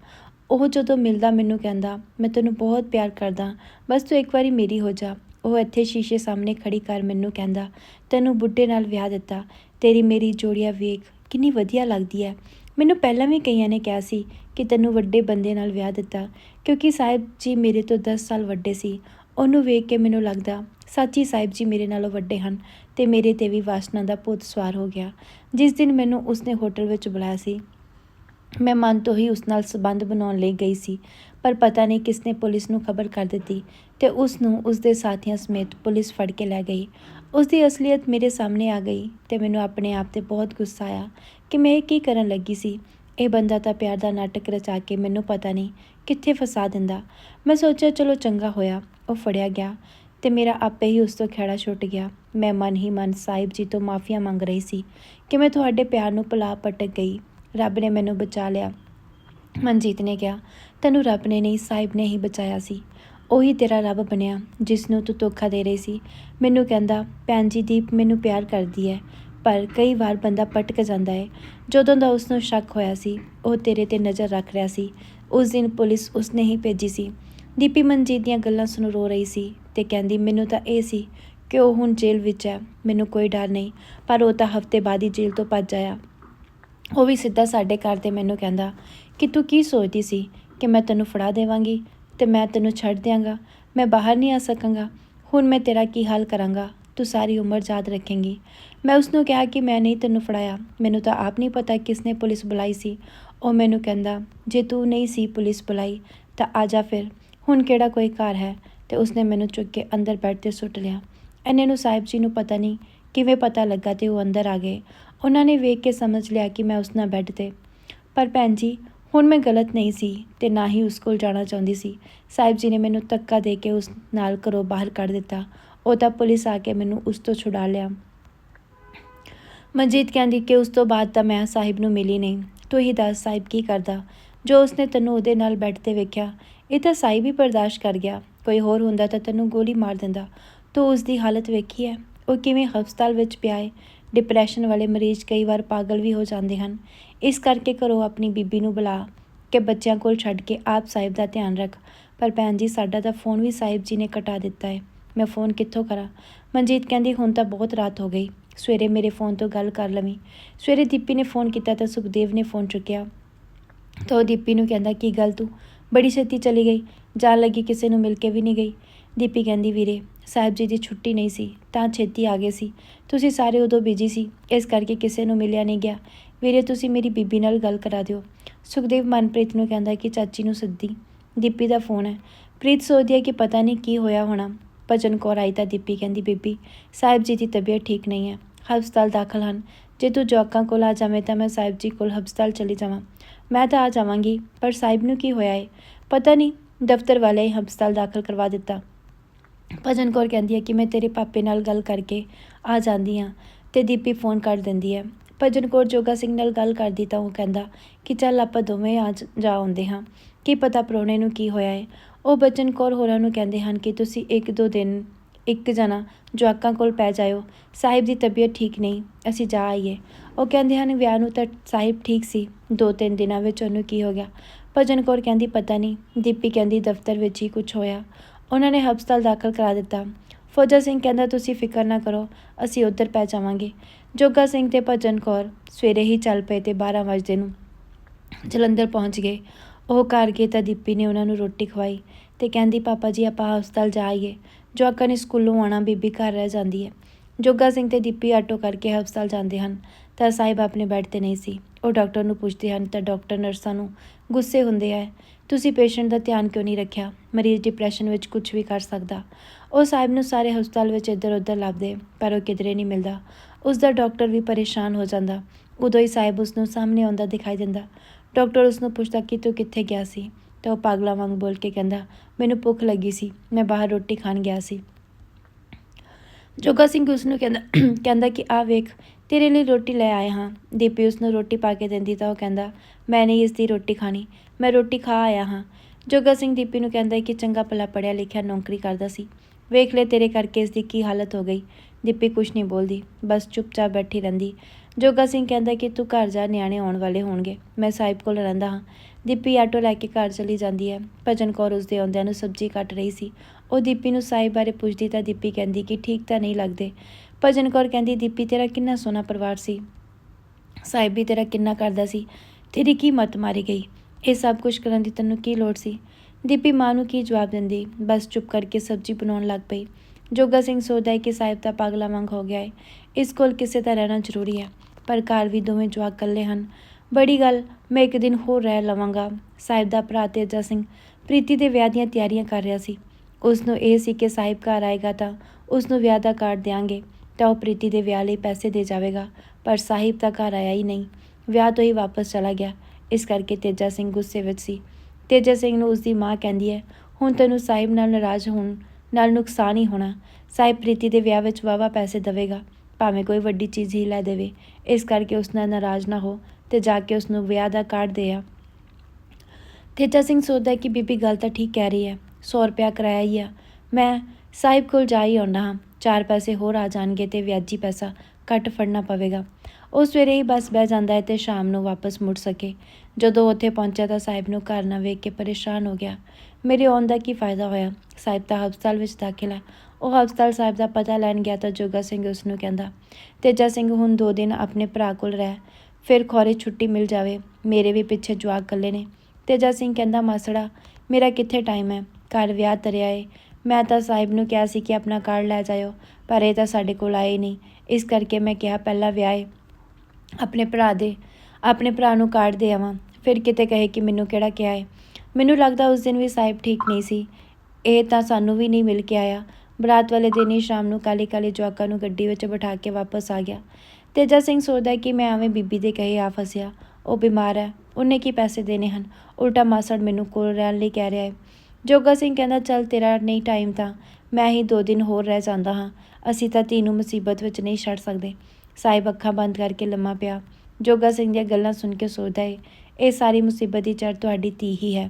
ਉਹ ਜਦੋਂ ਮਿਲਦਾ ਮੈਨੂੰ ਕਹਿੰਦਾ, ਮੈਂ ਤੈਨੂੰ ਬਹੁਤ ਪਿਆਰ ਕਰਦਾ, ਬਸ ਤੂੰ ਇੱਕ ਵਾਰੀ ਮੇਰੀ ਹੋ ਜਾ। ਉਹ ਇੱਥੇ ਸ਼ੀਸ਼ੇ ਸਾਹਮਣੇ ਖੜੀ ਕਰ ਮੈਨੂੰ ਕਹਿੰਦਾ, ਤੈਨੂੰ ਬੁੱਢੇ ਨਾਲ ਵਿਆਹ ਦਿੱਤਾ, ਤੇਰੀ ਮੇਰੀ ਜੋੜੀਆ ਵੇਖ, ਕਿੰਨੀ ਵਧੀਆ ਲੱਗਦੀ ਹੈ ਮੈਨੂੰ ਪਹਿਲਾਂ ਵੀ ਕਈਆਂ ਨੇ ਕਿਹਾ ਸੀ ਕਿ ਤੈਨੂੰ ਵੱਡੇ ਬੰਦੇ ਨਾਲ ਵਿਆਹ ਦਿੱਤਾ, ਕਿਉਂਕਿ ਸਾਹਿਬ ਜੀ ਮੇਰੇ ਤੋਂ 10 ਸਾਲ ਵੱਡੇ ਸੀ। ਉਹਨੂੰ ਵੇਖ ਕੇ ਮੈਨੂੰ ਲੱਗਦਾ, ਸਾਚੀ ਸਾਹਿਬ ਜੀ ਮੇਰੇ ਨਾਲੋਂ ਵੱਡੇ ਹਨ ਤੇ ਮੇਰੇ ਤੇ ਵੀ ਵਾਸਨਾ ਦਾ ਭੂਤ ਸਵਾਰ ਹੋ ਗਿਆ। ਜਿਸ ਦਿਨ ਮੈਨੂੰ ਉਸਨੇ ਹੋਟਲ ਵਿੱਚ ਬੁਲਾਇਆ ਸੀ। ਮੈਂ ਮਨ ਤੋਂ ਹੀ ਉਸ ਨਾਲ ਸਬੰਧ ਬਣਾਉਣ ਲਈ ਗਈ ਸੀ, ਪਰ ਪਤਾ ਨਹੀਂ ਕਿਸਨੇ ਪੁਲਿਸ ਨੂੰ ਖਬਰ ਕਰ ਦਿੱਤੀ ਤੇ ਉਸ ਨੂੰ ਉਸ ਦੇ ਸਾਥੀਆਂ ਸਮੇਤ ਪੁਲਿਸ ਫੜ ਕੇ ਲੈ ਗਈ। ਉਸ ਦੀ ਅਸਲੀਅਤ ਮੇਰੇ ਸਾਹਮਣੇ ਆ ਗਈ ਤੇ ਮੈਨੂੰ ਆਪਣੇ ਆਪ ਤੇ ਬਹੁਤ ਗੁੱਸਾ ਆਇਆ ਕਿ ਮੈਂ ਇਹ ਕੀ ਕਰਨ ਲੱਗੀ ਸੀ। ਇਹ ਬੰਦਾ ਤਾਂ ਪਿਆਰ ਦਾ ਨਾਟਕ ਰਚਾ ਕੇ ਮੈਨੂੰ ਪਤਾ ਨਹੀਂ ਕਿੱਥੇ ਫਸਾ ਦਿੰਦਾ। ਮੈਂ ਸੋਚਿਆ, ਚਲੋ ਚੰਗਾ ਹੋਇਆ। ਉਹ ਫੜਿਆ ਗਿਆ ਤੇ ਮੇਰਾ ਆਪੇ ਹੀ ਉਸ ਤੋਂ ਖਹਿੜਾ ਛੁੱਟ ਗਿਆ। ਮੈਂ ਮਨ ਹੀ ਮਨ ਸਾਹਿਬ ਜੀ ਤੋਂ ਮਾਫੀਆ ਮੰਗ ਰਹੀ ਸੀ ਕਿ ਮੈਂ ਤੁਹਾਡੇ ਪਿਆਰ ਨੂੰ ਭੁਲਾ ਪਟਕ ਗਈ। ਰੱਬ ਨੇ ਮੈਨੂੰ ਬਚਾ ਲਿਆ। ਮਨਜੀਤ ਨੇ ਕਿਹਾ, ਤੈਨੂੰ ਰੱਬ ਨੇ ਨਹੀਂ, ਸਾਹਿਬ ਨੇ ਹੀ ਬਚਾਇਆ ਸੀ। ਉਹੀ ਤੇਰਾ ਰੱਬ ਬਣਿਆ ਜਿਸ ਨੂੰ ਤੂੰ ਧੋਖਾ ਦੇ ਰਹੀ ਸੀ। ਮੈਨੂੰ ਕਹਿੰਦਾ, ਭੈਣ ਜੀ ਦੀਪ ਮੈਨੂੰ ਪਿਆਰ ਕਰਦੀ ਹੈ। ਪਰ ਕਈ ਵਾਰ ਬੰਦਾ ਪਟਕ ਜਾਂਦਾ ਹੈ ਜਦੋਂ ਦਾ ਉਸ ਨੂੰ ਸ਼ੱਕ ਹੋਇਆ ਸੀ, ਉਹ ਤੇਰੇ ਤੇ ਨਜ਼ਰ ਰੱਖ ਰਿਹਾ ਸੀ। ਉਸ ਦਿਨ ਪੁਲਿਸ ਉਸਨੇ ਹੀ ਭੇਜੀ ਸੀ। ਦੀਪੀ ਮਨਜੀਤ ਦੀਆਂ ਗੱਲਾਂ ਸੁਣ ਰੋ ਰਹੀ ਸੀ ਤੇ ਕਹਿੰਦੀ, ਮੈਨੂੰ ਤਾਂ ਇਹ ਸੀ ਕਿ ਉਹ ਹੁਣ ਜੇਲ੍ਹ ਵਿੱਚ ਹੈ। ਮੈਨੂੰ ਕੋਈ ਡਰ ਨਹੀਂ, ਪਰ ਉਹ ਤਾਂ ਹਫ਼ਤੇ ਬਾਅਦ ਹੀ ਜੇਲ੍ਹ ਤੋਂ ਭੱਜ ਆਇਆ। ਉਹ ਵੀ ਸਿੱਧਾ ਸਾਡੇ ਘਰ ਤੇ ਮੈਨੂੰ ਕਹਿੰਦਾ, ਕਿ ਤੂੰ ਕੀ ਸੋਚਦੀ ਸੀ ਕਿ ਮੈਂ ਤੈਨੂੰ ਫੜਾ ਦੇਵਾਂਗੀ ਤੇ ਮੈਂ ਤੈਨੂੰ ਛੱਡ ਦਿਆਂਗਾ? ਮੈਂ ਬਾਹਰ ਨਹੀਂ ਆ ਸਕਾਂਗਾ। ਹੁਣ ਮੈਂ ਤੇਰਾ ਕੀ ਹਾਲ ਕਰਾਂਗਾ? ਤੂੰ ਸਾਰੀ ਉਮਰ ਯਾਦ ਰੱਖੇਂਗੀ। ਮੈਂ ਉਸ ਨੂੰ ਕਿਹਾ ਕਿ ਮੈਂ ਨਹੀਂ ਤੈਨੂੰ ਫੜਾਇਆ। ਮੈਨੂੰ ਤਾਂ ਆਪ ਨਹੀਂ ਪਤਾ ਕਿਸਨੇ ਪੁਲਿਸ ਬੁਲਾਈ ਸੀ। ਉਹ ਮੈਨੂੰ ਕਹਿੰਦਾ, ਜੇ ਤੂੰ ਨਹੀਂ ਸੀ ਪੁਲਿਸ ਬੁਲਾਈ, ਤਾਂ ਆ ਜਾ ਫਿਰ। ਹੁਣ ਕਿਹੜਾ ਕੋਈ ਘਰ ਹੈ? ਤੇ ਉਸਨੇ ਮੈਨੂੰ ਚੁੱਕ ਕੇ ਅੰਦਰ ਬੈੱਡ ਤੇ ਸੁੱਟ ਲਿਆ। ਐਨੇ ਨੂੰ ਸਾਹਿਬ ਜੀ ਨੂੰ ਪਤਾ ਨਹੀਂ ਕਿਵੇਂ ਪਤਾ ਲੱਗਾ ਤੇ ਉਹ ਅੰਦਰ ਆ ਗਏ। ਉਹਨਾਂ ਨੇ ਵੇਖ ਕੇ ਸਮਝ ਲਿਆ ਕਿ ਮੈਂ ਉਸ ਨਾਲ ਬੈੱਡ ਤੇ। ਪਰ ਭੈਣ ਜੀ, ਹੁਣ ਮੈਂ ਗਲਤ ਨਹੀਂ ਸੀ ਤੇ ਨਾ ਹੀ ਉਸ ਕੋਲ ਜਾਣਾ ਚਾਹੁੰਦੀ ਸੀ। ਸਾਹਿਬ ਜੀ ਨੇ ਮੈਨੂੰ ਧੱਕਾ ਦੇ ਕੇ ਉਸ ਨਾਲ ਘਰੋਂ ਬਾਹਰ ਕੱਢ ਦਿੱਤਾ। ਉਹ ਤਾਂ ਪੁਲਿਸ ਆ ਕੇ ਮੈਨੂੰ ਉਸ ਤੋਂ ਛੁਡਾ ਲਿਆ। ਮਨਜੀਤ ਕਹਿੰਦੀ ਕਿ ਉਸ ਤੋਂ ਬਾਅਦ ਤਾਂ ਮੈਂ ਸਾਹਿਬ ਨੂੰ ਮਿਲੀ ਨਹੀਂ। ਤੂੰ ਹੀ ਦੱਸ ਸਾਹਿਬ ਕੀ ਕਰਦਾ? ਜੋ ਉਸਨੇ ਤੈਨੂੰ ਉਹਦੇ ਨਾਲ ਬੈੱਡ ਤੇ ਵੇਖਿਆ, ਇਹ ਤਾਂ ਸਾਹਿਬ ਹੀ ਬਰਦਾਸ਼ਤ ਕਰ ਗਿਆ। ਕੋਈ ਹੋਰ ਹੁੰਦਾ ਤਾਂ ਤੈਨੂੰ ਗੋਲੀ ਮਾਰ ਦਿੰਦਾ। ਤੂੰ ਉਸ ਦੀ ਹਾਲਤ ਵੇਖੀ ਹੈ? ਉਹ ਕਿਵੇਂ ਹਸਪਤਾਲ ਵਿੱਚ ਪਿਆ ਹੈ ਡਿਪਰੈਸ਼ਨ ਵਾਲੇ ਮਰੀਜ਼ ਕਈ ਵਾਰ ਪਾਗਲ ਵੀ ਹੋ ਜਾਂਦੇ ਹਨ। ਇਸ ਕਰਕੇ ਘਰੋਂ ਆਪਣੀ ਬੀਬੀ ਨੂੰ ਬੁਲਾ ਕਿ ਬੱਚਿਆਂ ਕੋਲ ਛੱਡ ਕੇ ਆਪ ਸਾਹਿਬ ਦਾ ਧਿਆਨ ਰੱਖ। ਪਰ ਭੈਣ ਜੀ, ਸਾਡਾ ਤਾਂ ਫੋਨ ਵੀ ਸਾਹਿਬ ਜੀ ਨੇ ਕਟਾ ਦਿੱਤਾ ਹੈ ਮੈਂ ਫੋਨ ਕਿੱਥੋਂ ਕਰਾਂ? ਮਨਜੀਤ ਕਹਿੰਦੀ, ਹੁਣ ਤਾਂ ਬਹੁਤ ਰਾਤ ਹੋ ਗਈ। ਸਵੇਰੇ ਮੇਰੇ ਫੋਨ ਤੋਂ ਗੱਲ ਕਰ ਲਵੀਂ। ਸਵੇਰੇ ਦੀਪੀ ਨੇ ਫੋਨ ਕੀਤਾ ਤਾਂ ਸੁਖਦੇਵ ਨੇ ਫੋਨ ਚੁੱਕਿਆ। ਤਾਂ ਉਹ ਦੀਪੀ ਨੂੰ ਕਹਿੰਦਾ, ਕੀ ਗੱਲ ਤੂੰ? ਬੜੀ ਛੇਤੀ ਚਲੀ ਗਈ। ਜਾਣ ਲੱਗੀ ਕਿਸੇ ਨੂੰ ਮਿਲ ਕੇ ਵੀ ਨਹੀਂ ਗਈ। ਦੀਪੀ ਕਹਿੰਦੀ, ਵੀਰੇ, ਸਾਹਿਬ ਜੀ ਦੀ ਛੁੱਟੀ ਨਹੀਂ ਸੀ, ਤਾਂ ਛੇਤੀ ਆ ਗਏ ਸੀ। ਤੁਸੀਂ ਸਾਰੇ ਉਦੋਂ ਬਿਜ਼ੀ ਸੀ, ਇਸ ਕਰਕੇ ਕਿਸੇ ਨੂੰ ਮਿਲਿਆ ਨਹੀਂ ਗਿਆ। ਵੀਰੇ, ਤੁਸੀਂ ਮੇਰੀ ਬੀਬੀ ਨਾਲ ਗੱਲ ਕਰਾ ਦਿਓ। ਸੁਖਦੇਵ ਮਨਪ੍ਰੀਤ ਨੂੰ ਕਹਿੰਦਾ ਕਿ ਚਾਚੀ ਨੂੰ ਸੱਦੀ। ਦੀਪੀ ਦਾ ਫੋਨ ਹੈ। ਪ੍ਰੀਤ ਸੋਚਦੀ ਹੈ ਕਿ ਪਤਾ ਨਹੀਂ ਕੀ ਹੋਇਆ ਹੋਣਾ। ਭਜਨ ਕੌਰ ਆਈ ਤਾਂ ਦੀਪੀ ਕਹਿੰਦੀ, ਬੀਬੀ, ਸਾਹਿਬ ਜੀ ਦੀ ਤਬੀਅਤ ਠੀਕ ਨਹੀਂ ਹੈ, ਹਸਪਤਾਲ ਦਾਖਲ ਹਨ। ਜੇ ਤੂੰ ਜਵਾਕਾਂ ਕੋਲ ਆ ਜਾਵੇਂ ਤਾਂ ਮੈਂ ਸਾਹਿਬ ਜੀ ਕੋਲ ਹਸਪਤਾਲ ਚਲੀ ਜਾਵਾਂ। ਮੈਂ ਤਾਂ ਆ ਜਾਵਾਂਗੀ, ਪਰ ਸਾਹਿਬ ਨੂੰ ਕੀ ਹੋਇਆ ਹੈ ਪਤਾ ਨਹੀਂ, ਦਫ਼ਤਰ ਵਾਲੇ ਹੀ ਹਸਪਤਾਲ ਦਾਖਲ ਕਰਵਾ ਦਿੱਤਾ। ਭਜਨ ਕੌਰ ਕਹਿੰਦੀ ਹੈ ਕਿ ਮੈਂ ਤੇਰੇ ਪਾਪੇ ਨਾਲ ਗੱਲ ਕਰਕੇ ਆ ਜਾਂਦੀ ਹਾਂ ਤੇ ਦੀਪੀ ਫੋਨ ਕਰ ਦਿੰਦੀ ਹੈ। ਭਜਨ ਕੌਰ ਜੋਗਾ ਸਿੰਘ ਨਾਲ ਗੱਲ ਕਰਦੀ ਤਾਂ ਉਹ ਕਹਿੰਦਾ ਕਿ ਚੱਲ ਆਪਾਂ ਦੋਵੇਂ ਆ ਜ- ਜਾ ਆਉਂਦੇ ਹਾਂ। ਕੀ ਪਤਾ ਪ੍ਰਾਹੁਣੇ ਨੂੰ ਕੀ ਹੋਇਆ ਹੈ ਉਹ ਬਚਨ ਕੌਰ ਹੋਰਾਂ ਨੂੰ ਕਹਿੰਦੇ ਹਨ ਕਿ ਤੁਸੀਂ ਇੱਕ ਦੋ ਦਿਨ ਇੱਕ ਜਣਾ ਜਵਾਕਾਂ ਕੋਲ ਪੈ ਜਾਇਓ। ਸਾਹਿਬ ਦੀ ਤਬੀਅਤ ਠੀਕ ਨਹੀਂ, ਅਸੀਂ ਜਾ ਆਈਏ। ਉਹ ਕਹਿੰਦੇ ਹਨ, ਵਿਆਹ ਨੂੰ ਤਾਂ ਸਾਹਿਬ ਠੀਕ ਸੀ, ਦੋ ਤਿੰਨ ਦਿਨਾਂ ਵਿੱਚ ਉਹਨੂੰ ਕੀ ਹੋ ਗਿਆ। ਭਜਨ ਕੌਰ ਕਹਿੰਦੀ, ਪਤਾ ਨਹੀਂ, ਦੀਪੀ ਕਹਿੰਦੀ, ਦਫ਼ਤਰ ਵਿੱਚ ਹੀ ਕੁਝ ਹੋਇਆ। ਉਹਨਾਂ ਨੇ ਹਸਪਤਾਲ ਦਾਖਲ ਕਰਾ ਦਿੱਤਾ। ਫੌਜਾ ਸਿੰਘ ਕਹਿੰਦਾ, ਤੁਸੀਂ ਫਿਕਰ ਨਾ ਕਰੋ, ਅਸੀਂ ਉੱਧਰ ਪੈ ਜਾਵਾਂਗੇ। ਜੋਗਾ ਸਿੰਘ ਤੇ ਭਜਨ ਕੌਰ ਸਵੇਰੇ ਹੀ ਚੱਲ ਪਏ ਤੇ 12 ਵਜੇ ਨੂੰ ਜਲੰਧਰ ਪਹੁੰਚ ਗਏ। ਉਹ ਘਰ ਗਏ ਤਾਂ ਦੀਪੀ ਨੇ ਉਹਨਾਂ ਨੂੰ ਰੋਟੀ ਖਵਾਈ ਤੇ ਕਹਿੰਦੀ, ਪਾਪਾ ਜੀ, ਆਪਾਂ ਹਸਪਤਾਲ ਜਾਈਏ। ਜਵਾਕਾਂ ਨੇ ਸਕੂਲੋਂ ਆਉਣਾ, ਬੀਬੀ ਘਰ ਰਹਿ ਜਾਂਦੀ ਹੈ। ਜੋਗਾ ਸਿੰਘ ਤੇ ਦੀਪੀ ਆਟੋ ਕਰਕੇ ਹਸਪਤਾਲ ਜਾਂਦੇ ਹਨ। ਤਾਂ ਸਾਹਿਬ ਆਪਣੇ ਬੈੱਡ ਤੇ ਨਹੀਂ ਸੀ। ਉਹ ਡਾਕਟਰ ਨੂੰ ਪੁੱਛਦੇ ਹਨ, ਤਾਂ ਡਾਕਟਰ, ਨਰਸਾਂ ਨੂੰ ਗੁੱਸੇ ਹੁੰਦੇ ਆ? ਤੁਸੀਂ ਪੇਸ਼ੈਂਟ ਦਾ ਧਿਆਨ ਕਿਉਂ ਨਹੀਂ ਰੱਖਿਆ? ਮਰੀਜ਼ ਡਿਪਰੈਸ਼ਨ ਵਿੱਚ ਕੁਝ ਵੀ ਕਰ ਸਕਦਾ। ਉਹ ਸਾਹਿਬ ਨੂੰ ਸਾਰੇ ਹਸਪਤਾਲ ਵਿੱਚ ਇੱਧਰ ਉੱਧਰ ਲੱਭਦੇ, ਪਰ ਉਹ ਕਿਧਰੇ ਨਹੀਂ ਮਿਲਦਾ। ਉਸ ਦਾ ਡਾਕਟਰ ਵੀ ਪਰੇਸ਼ਾਨ ਹੋ ਜਾਂਦਾ। ਉਦੋਂ ਹੀ ਸਾਹਿਬ ਉਸ ਨੂੰ ਸਾਹਮਣੇ ਆਉਂਦਾ ਦਿਖਾਈ ਦਿੰਦਾ। ਡਾਕਟਰ ਉਸ ਨੂੰ ਪੁੱਛਦਾ ਕਿ ਤੂੰ ਕਿੱਥੇ ਗਿਆ ਸੀ? ਤਾਂ ਉਹ ਪਾਗਲਾ ਵਾਂਗ ਬੋਲ ਕੇ ਕਹਿੰਦਾ, ਮੈਨੂੰ ਭੁੱਖ ਲੱਗੀ ਸੀ। ਮੈਂ ਬਾਹਰ ਰੋਟੀ ਖਾਣ ਗਿਆ ਸੀ। ਜੋਗਾ ਸਿੰਘ ਉਸ ਨੂੰ ਕਹਿੰਦਾ ਕਹਿੰਦਾ ਕਿ ਆ ਵੇਖ, ਤੇਰੇ ਲਈ ਰੋਟੀ ਲੈ ਆਏ ਹਾਂ। ਦੀਪੀ ਉਸ ਨੂੰ ਰੋਟੀ ਪਾ ਕੇ ਦਿੰਦੀ ਤਾਂ ਉਹ ਕਹਿੰਦਾ, ਮੈਂ ਨਹੀਂ ਇਸ ਦੀ ਰੋਟੀ ਖਾਣੀ। ਮੈਂ ਰੋਟੀ ਖਾ ਆਇਆ ਹਾਂ। ਜੋਗਾ ਸਿੰਘ ਦੀਪੀ ਨੂੰ ਕਹਿੰਦਾ ਕਿ ਚੰਗਾ ਭਲਾ ਪੜਿਆ ਲਿਖਿਆ ਨੌਕਰੀ ਕਰਦਾ ਸੀ। ਵੇਖ ਲੈ ਤੇਰੇ ਕਰਕੇ ਇਸ ਦੀ ਕੀ ਹਾਲਤ ਹੋ ਗਈ? ਦੀਪੀ ਕੁਛ ਨਹੀਂ ਬੋਲਦੀ, ਬਸ ਚੁੱਪਚਾਪ ਬੈਠੀ ਰਹਿੰਦੀ। ਜੋਗਾ ਸਿੰਘ ਕਹਿੰਦਾ ਕਿ ਤੂੰ ਘਰ ਜਾ, ਨਿਆਣੇ ਆਉਣ ਵਾਲੇ ਹੋਣਗੇ। ਮੈਂ ਸਾਹਿਬ ਕੋਲ ਰਹਿੰਦਾ ਹਾਂ। ਦੀਪੀ ਆਟੋ ਲੈ ਕੇ ਘਰ ਚਲੀ ਜਾਂਦੀ ਹੈ। ਭਜਨ ਕੌਰ ਉਸਦੇ ਆਉਂਦਿਆਂ ਨੂੰ ਸਬਜ਼ੀ ਕੱਟ ਰਹੀ ਸੀ। ਉਹ ਦੀਪੀ ਨੂੰ ਸਾਹਿਬ ਬਾਰੇ ਪੁੱਛਦੀ ਤਾਂ ਦੀਪੀ ਕਹਿੰਦੀ ਕਿ ਠੀਕ ਤਾਂ ਨਹੀਂ ਲੱਗਦੇ। ਭਜਨ ਕੌਰ ਕਹਿੰਦੀ, ਦੀਪੀ, ਤੇਰਾ ਕਿੰਨਾ ਸੋਹਣਾ ਪਰਿਵਾਰ ਸੀ। ਸਾਹਿਬ ਵੀ ਤੇਰਾ ਕਿੰਨਾ ਕਰਦਾ ਸੀ। ਤੇਰੀ ਕੀ ਮਤ ਮਾਰੀ ਗਈ? ਇਹ ਸਭ ਕੁਝ ਕਰਨ ਦੀ ਤੈਨੂੰ ਕੀ ਲੋੜ ਸੀ? ਦੀਪੀ ਮਾਂ ਨੂੰ ਕੀ ਜਵਾਬ ਦਿੰਦੀ? ਬਸ ਚੁੱਪ ਕਰਕੇ ਸਬਜ਼ੀ ਬਣਾਉਣ ਲੱਗ ਪਈ। ਜੋਗਾ ਸਿੰਘ ਸੋਚਦਾ ਹੈ ਕਿ ਸਾਹਿਬ ਦਾ ਪਾਗਲਾ ਵਾਂਗ ਹੋ ਗਿਆ ਹੈ। ਇਸ ਕੋਲ ਕਿਸੇ ਦਾ ਰਹਿਣਾ ਜ਼ਰੂਰੀ ਹੈ। ਪਰ ਘਰ ਵੀ ਦੋਵੇਂ ਜਵਾਕ ਇਕੱਲੇ ਹਨ। ਬੜੀ ਗੱਲ, ਮੈਂ ਇੱਕ ਦਿਨ ਹੋਰ ਰਹਿ ਲਵਾਂਗਾ। ਸਾਹਿਬ ਦਾ ਭਰਾ ਤੇਜਾ ਸਿੰਘ ਪ੍ਰੀਤੀ ਦੇ ਵਿਆਹ ਦੀਆਂ ਤਿਆਰੀਆਂ ਕਰ ਰਿਹਾ ਸੀ। ਉਸ ਨੂੰ ਇਹ ਸੀ ਕਿ ਸਾਹਿਬ ਘਰ ਆਏਗਾ ਤਾਂ ਉਸ ਨੂੰ ਵਿਆਹ ਦਾ ਕਾਰਡ ਦਿਆਂਗੇ, ਤਾਂ ਉਹ ਪ੍ਰੀਤੀ ਦੇ ਵਿਆਹ ਲਈ ਪੈਸੇ ਦੇ ਜਾਵੇਗਾ। ਪਰ ਸਾਹਿਬ ਤਾਂ ਘਰ ਆਇਆ ਹੀ ਨਹੀਂ। ਵਿਆਹ ਤੋਂ ਹੀ ਵਾਪਸ ਚਲਾ ਗਿਆ। ਇਸ ਕਰਕੇ ਤੇਜਾ ਸਿੰਘ ਗੁੱਸੇ ਵਿੱਚ ਸੀ। ਤੇਜਾ ਸਿੰਘ ਨੂੰ ਉਸ ਦੀ ਮਾਂ ਕਹਿੰਦੀ ਹੈ, ਹੁਣ ਤੈਨੂੰ ਸਾਹਿਬ ਨਾਲ ਨਾਰਾਜ਼ ਹੋਣ ਨਾਲ ਨੁਕਸਾਨ ਹੀ ਹੋਣਾ। ਸਾਹਿਬ ਪ੍ਰੀਤੀ ਦੇ ਵਿਆਹ ਵਿੱਚ ਵਾਵਾ ਪੈਸੇ ਦੇਵੇਗਾ। ਭਾਵੇਂ ਕੋਈ ਵੱਡੀ ਚੀਜ਼ ਹੀ ਲੈ ਦੇਵੇ, ਇਸ ਕਰਕੇ ਉਸ ਨਾਲ ਨਾਰਾਜ਼ ਨਾ ਹੋ ਤੇ ਜਾ ਕੇ ਉਸ ਨੂੰ ਵਿਆਹ ਦਾ ਕਾਰਡ ਦੇ ਆ। ਤੇਜਾ ਸਿੰਘ ਸੋਚਦਾ ਕਿ ਬੀਬੀ ਗੱਲ ਤਾਂ ਠੀਕ ਕਹਿ ਰਹੀ ਹੈ 100 ਰੁਪਇਆ ਕਿਰਾਇਆ ਹੀ ਆ। ਮੈਂ ਸਾਹਿਬ ਕੋਲ ਜਾ ਹੀ ਆਉਣਾ ਹਾਂ, ਚਾਰ ਪੈਸੇ ਹੋਰ ਆ ਜਾਣਗੇ ਤੇ ਵਿਆਜੀ ਪੈਸਾ ਘੱਟ ਫੜਨਾ ਪਵੇਗਾ। ਉਹ ਸਵੇਰੇ ਹੀ ਬੱਸ ਬਹਿ ਜਾਂਦਾ ਹੈ ਤੇ ਸ਼ਾਮ ਨੂੰ ਵਾਪਸ ਮੁੜ ਸਕੇ। ਜਦੋਂ ਉੱਥੇ ਪਹੁੰਚਿਆ ਤਾਂ ਸਾਹਿਬ ਨੂੰ ਘਰ ਨਾ ਵੇਖ ਕੇ ਪਰੇਸ਼ਾਨ ਹੋ ਗਿਆ। ਮੇਰੇ ਆਉਣ ਦਾ ਕੀ ਫਾਇਦਾ ਹੋਇਆ? ਸਾਹਿਬ ਤਾਂ ਹਸਪਤਾਲ ਵਿੱਚ ਦਾਖਲ ਹੈ ਉਹ ਹਸਪਤਾਲ ਸਾਹਿਬ ਦਾ ਪਤਾ ਲੈਣ ਗਿਆ ਤਾਂ ਜੋਗਾ ਸਿੰਘ ਉਸ ਨੂੰ ਕਹਿੰਦਾ, ਤੇਜਾ ਸਿੰਘ, ਹੁਣ ਦੋ ਦਿਨ ਆਪਣੇ ਭਰਾ ਕੋਲ ਰਹਿ, ਫਿਰ ਖੋਰੇ ਛੁੱਟੀ ਮਿਲ ਜਾਵੇ, ਮੇਰੇ ਵੀ ਪਿੱਛੇ ਜਵਾਕ ਇਕੱਲੇ ਨੇ। ਤੇਜਾ ਸਿੰਘ ਕਹਿੰਦਾ, ਮਾਸੜਾ, ਮੇਰਾ ਕਿੱਥੇ ਟਾਈਮ ਹੈ? ਘਰ ਵਿਆਹ ਤਰਿਆ ਏ। ਮੈਂ ਤਾਂ ਸਾਹਿਬ ਨੂੰ ਕਿਹਾ ਸੀ ਕਿ ਆਪਣਾ ਕਾਰਡ ਲੈ ਜਾਇਓ, ਪਰ ਇਹ ਤਾਂ ਸਾਡੇ ਕੋਲ ਆਏ ਨਹੀਂ। ਇਸ ਕਰਕੇ ਮੈਂ ਕਿਹਾ, ਪਹਿਲਾਂ ਵਿਆਹ ਏ। ਆਪਣੇ ਭਰਾ ਦੇ, ਆਪਣੇ ਭਰਾ ਨੂੰ ਕਾਰਡ ਦੇ ਆਵਾਂ। ਫਿਰ ਕਿਤੇ ਕਹੇ ਕਿ ਮੈਨੂੰ ਕਿਹੜਾ ਕਿਹਾ ਏ। ਮੈਨੂੰ ਲੱਗਦਾ ਉਸ ਦਿਨ ਵੀ ਸਾਹਿਬ ਠੀਕ ਨਹੀਂ ਸੀ। ਇਹ ਤਾਂ ਸਾਨੂੰ ਵੀ ਨਹੀਂ ਮਿਲ ਕੇ ਆਇਆ। ਬਰਾਤ ਵਾਲੇ ਦਿਨ ਹੀ ਸ਼ਾਮ ਨੂੰ ਕਾਲੀ ਕਾਲੀ ਜਵਾਕਾਂ ਨੂੰ ਗੱਡੀ ਵਿੱਚ ਬਿਠਾ ਕੇ ਵਾਪਸ ਆ ਗਿਆ। ਤੇਜਾ ਸਿੰਘ ਸੋਚਦਾ ਹੈ ਕਿ ਮੈਂ ਐਵੇਂ ਬੀਬੀ ਦੇ ਕਹੇ ਆ ਫਸਿਆ। ਉਹ ਬਿਮਾਰ ਹੈ। ਉਹਨੇ ਕੀ ਪੈਸੇ ਦੇਣੇ ਹਨ? ਉਲਟਾ ਮਾਸੜ ਮੈਨੂੰ ਕੋਲ ਰਹਿਣ ਲਈ ਕਹਿ ਰਿਹਾ ਹੈ। ਜੋਗਾ ਸਿੰਘ ਕਹਿੰਦਾ, ਚੱਲ ਤੇਰਾ ਨਹੀਂ ਟਾਈਮ ਤਾਂ। ਮੈਂ ਹੀ ਦੋ ਦਿਨ ਹੋਰ ਰਹਿ ਜਾਂਦਾ ਹਾਂ। ਅਸੀਂ ਤਾਂ ਧੀ ਨੂੰ ਮੁਸੀਬਤ ਵਿੱਚ ਨਹੀਂ ਛੱਡ ਸਕਦੇ ਸਾਹਿਬ ਅੱਖਾਂ ਬੰਦ ਕਰਕੇ ਲੰਮਾ ਪਿਆ। ਜੋਗਾ ਸਿੰਘ ਦੀਆਂ ਗੱਲਾਂ ਸੁਣ ਕੇ ਸੋਚਦਾ ਏ, ਇਹ ਸਾਰੀ ਮੁਸੀਬਤ ਦੀ ਜੜ ਤੁਹਾਡੀ ਧੀ ਹੀ ਹੈ